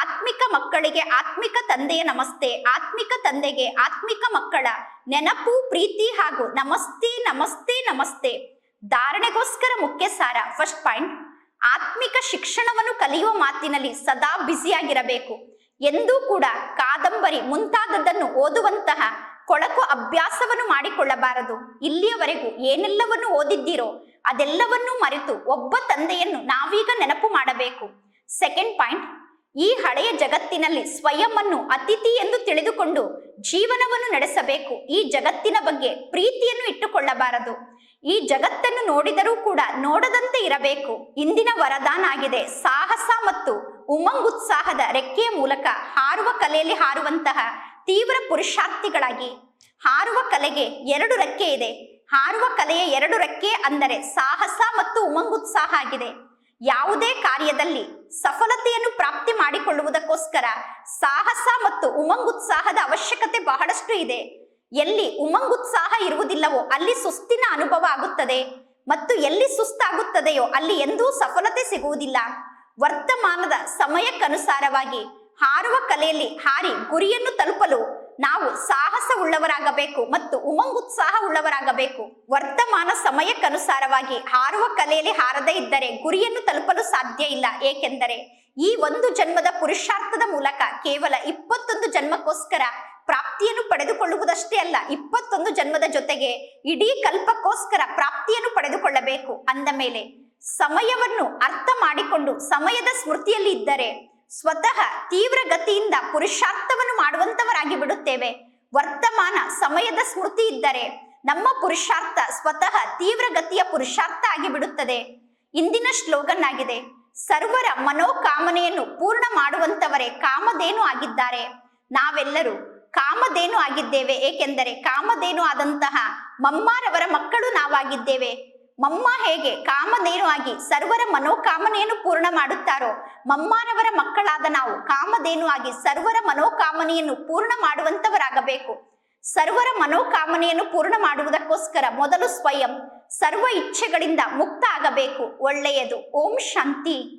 ಆತ್ಮಿಕ ಮಕ್ಕಳಿಗೆ ಆತ್ಮಿಕ ತಂದೆಯ ನಮಸ್ತೆ, ಆತ್ಮಿಕ ತಂದೆಗೆ ಆತ್ಮಿಕ ಮಕ್ಕಳ ನೆನಪು, ಪ್ರೀತಿ ಹಾಗೂ ನಮಸ್ತೆ ನಮಸ್ತೆ ನಮಸ್ತೆ. ಧಾರಣೆಗೋಸ್ಕರ ಮುಖ್ಯ ಸಾರ ಫಸ್ಟ್ ಪಾಯಿಂಟ್ ಆತ್ಮಿಕ ಶಿಕ್ಷಣವನ್ನು ಕಲಿಯುವ ಮಾತಿನಲ್ಲಿ ಸದಾ ಬ್ಯುಸಿಯಾಗಿರಬೇಕು. ಎಂದೂ ಕೂಡ ಕಾದಂಬರಿ ಮುಂತಾದದ್ದನ್ನು ಓದುವಂತಹ ಕೊಳಕು ಅಭ್ಯಾಸವನ್ನು ಮಾಡಿಕೊಳ್ಳಬಾರದು. ಇಲ್ಲಿಯವರೆಗೂ ಏನೆಲ್ಲವನ್ನು ಓದಿದ್ದೀರೋ ಅದೆಲ್ಲವನ್ನೂ ಮರೆತು ಒಬ್ಬ ತಂದೆಯನ್ನು ನಾವೀಗ ನೆನಪು ಮಾಡಬೇಕು. ಸೆಕೆಂಡ್ ಪಾಯಿಂಟ್ ಈ ಹಳೆಯ ಜಗತ್ತಿನಲ್ಲಿ ಸ್ವಯಂವನ್ನು ಅತಿಥಿ ಎಂದು ತಿಳಿದುಕೊಂಡು ಜೀವನವನ್ನು ನಡೆಸಬೇಕು. ಈ ಜಗತ್ತಿನ ಬಗ್ಗೆ ಪ್ರೀತಿಯನ್ನು ಇಟ್ಟುಕೊಳ್ಳಬಾರದು. ಈ ಜಗತ್ತನ್ನು ನೋಡಿದರೂ ಕೂಡ ನೋಡದಂತೆ ಇರಬೇಕು. ಇಂದಿನ ವರದಾನ ಆಗಿದೆ. ಸಾಹಸ ಮತ್ತು ಉಮಂಗುತ್ಸಾಹದ ರೆಕ್ಕೆಯ ಮೂಲಕ ಹಾರುವ ಕಲೆಯಲ್ಲಿ ಹಾರುವಂತಹ ತೀವ್ರ ಪುರುಷಾರ್ಥಿಗಳಾಗಿ ಹಾರುವ ಕಲೆಗೆ ಎರಡು ರೆಕ್ಕೆ ಇದೆ. ಹಾರುವ ಕಲೆಯ ಎರಡು ರೆಕ್ಕೆ ಅಂದರೆ ಸಾಹಸ ಮತ್ತು ಉಮಂಗುತ್ಸಾಹ ಆಗಿದೆ. ಯಾವುದೇ ಕಾರ್ಯದಲ್ಲಿ ಸಫಲತೆಯನ್ನು ಪ್ರಾಪ್ತಿ ಮಾಡಿಕೊಳ್ಳುವುದಕ್ಕೋಸ್ಕರ ಸಾಹಸ ಮತ್ತು ಉಮಂಗುತ್ಸಾಹದ ಅವಶ್ಯಕತೆ ಬಹಳಷ್ಟು ಇದೆ. ಎಲ್ಲಿ ಉಮಂಗುತ್ಸಾಹ ಇರುವುದಿಲ್ಲವೋ ಅಲ್ಲಿ ಸುಸ್ತಿನ ಅನುಭವ ಆಗುತ್ತದೆ. ಮತ್ತು ಎಲ್ಲಿ ಸುಸ್ತಾಗುತ್ತದೆಯೋ ಅಲ್ಲಿ ಎಂದೂ ಸಫಲತೆ ಸಿಗುವುದಿಲ್ಲ. ವರ್ತಮಾನದ ಸಮಯಕ್ಕನುಸಾರವಾಗಿ ಹಾರುವ ಕಲೆಯಲ್ಲಿ ಹಾರಿ ಗುರಿಯನ್ನು ತಲುಪಲು ನಾವು ಸಾಹಸ ಉಳ್ಳವರಾಗಬೇಕು ಮತ್ತು ಉಮಂಗುತ್ಸಾಹ ಉಳ್ಳವರಾಗಬೇಕು ವರ್ತಮಾನ ಸಮಯಕ್ಕನುಸಾರವಾಗಿ ಹಾರುವ ಕಲೆಯಲ್ಲಿ ಹಾರದೇ ಇದ್ದರೆ ಗುರಿಯನ್ನು ತಲುಪಲು ಸಾಧ್ಯ ಇಲ್ಲ. ಏಕೆಂದರೆ ಈ ಒಂದು ಜನ್ಮದ ಪುರುಷಾರ್ಥದ ಮೂಲಕ ಕೇವಲ ಇಪ್ಪತ್ತೊಂದು ಜನ್ಮಕ್ಕೋಸ್ಕರ ಪ್ರಾಪ್ತಿಯನ್ನು ಪಡೆದುಕೊಳ್ಳುವುದಷ್ಟೇ ಅಲ್ಲ, ಇಪ್ಪತ್ತೊಂದು ಜನ್ಮದ ಜೊತೆಗೆ ಇಡೀ ಕಲ್ಪಕ್ಕೋಸ್ಕರ ಪ್ರಾಪ್ತಿಯನ್ನು ಪಡೆದುಕೊಳ್ಳಬೇಕು. ಅಂದ ಮೇಲೆ, ಸಮಯವನ್ನು ಅರ್ಥ ಮಾಡಿಕೊಂಡು ಸಮಯದ ಸ್ಮೃತಿಯಲ್ಲಿ ಇದ್ದರೆ ಸ್ವತಃ ತೀವ್ರ ಗತಿಯಿಂದ ಪುರುಷಾರ್ಥವನ್ನು ಮಾಡುವಂತವರಾಗಿ ಬಿಡುತ್ತೇವೆ. ವರ್ತಮಾನ ಸಮಯದ ಸ್ಮೃತಿ ಇದ್ದರೆ ನಮ್ಮ ಪುರುಷಾರ್ಥ ಸ್ವತಃ ತೀವ್ರ ಗತಿಯ ಪುರುಷಾರ್ಥ ಆಗಿ ಬಿಡುತ್ತದೆ. ಇಂದಿನ ಶ್ಲೋಗನ್ ಆಗಿದೆ ಸರ್ವರ ಮನೋಕಾಮನೆಯನ್ನು ಪೂರ್ಣ ಮಾಡುವಂತವರೇ ಕಾಮಧೇನು ಆಗಿದ್ದಾರೆ. ನಾವೆಲ್ಲರೂ ಕಾಮಧೇನು ಆಗಿದ್ದೇವೆ. ಏಕೆಂದರೆ ಕಾಮಧೇನು ಆದಂತಹ ಮಮ್ಮಾರವರ ಮಕ್ಕಳು ನಾವಾಗಿದ್ದೇವೆ. ಮಮ್ಮ ಹೇಗೆ ಕಾಮಧೇನು ಆಗಿ ಸರ್ವರ ಮನೋಕಾಮನೆಯನ್ನು ಪೂರ್ಣ ಮಾಡುತ್ತಾರೋ, ಮಮ್ಮಾರವರ ಮಕ್ಕಳಾದ ನಾವು ಕಾಮಧೇನು ಆಗಿ ಸರ್ವರ ಮನೋಕಾಮನೆಯನ್ನು ಪೂರ್ಣ ಮಾಡುವಂತವರಾಗಬೇಕು. ಸರ್ವರ ಮನೋಕಾಮನೆಯನ್ನು ಪೂರ್ಣ ಮಾಡುವುದಕ್ಕೋಸ್ಕರ ಮೊದಲು ಸ್ವಯಂ ಸರ್ವ ಇಚ್ಛೆಗಳಿಂದ ಮುಕ್ತ ಆಗಬೇಕು. ಒಳ್ಳೆಯದು. ಓಂ ಶಾಂತಿ.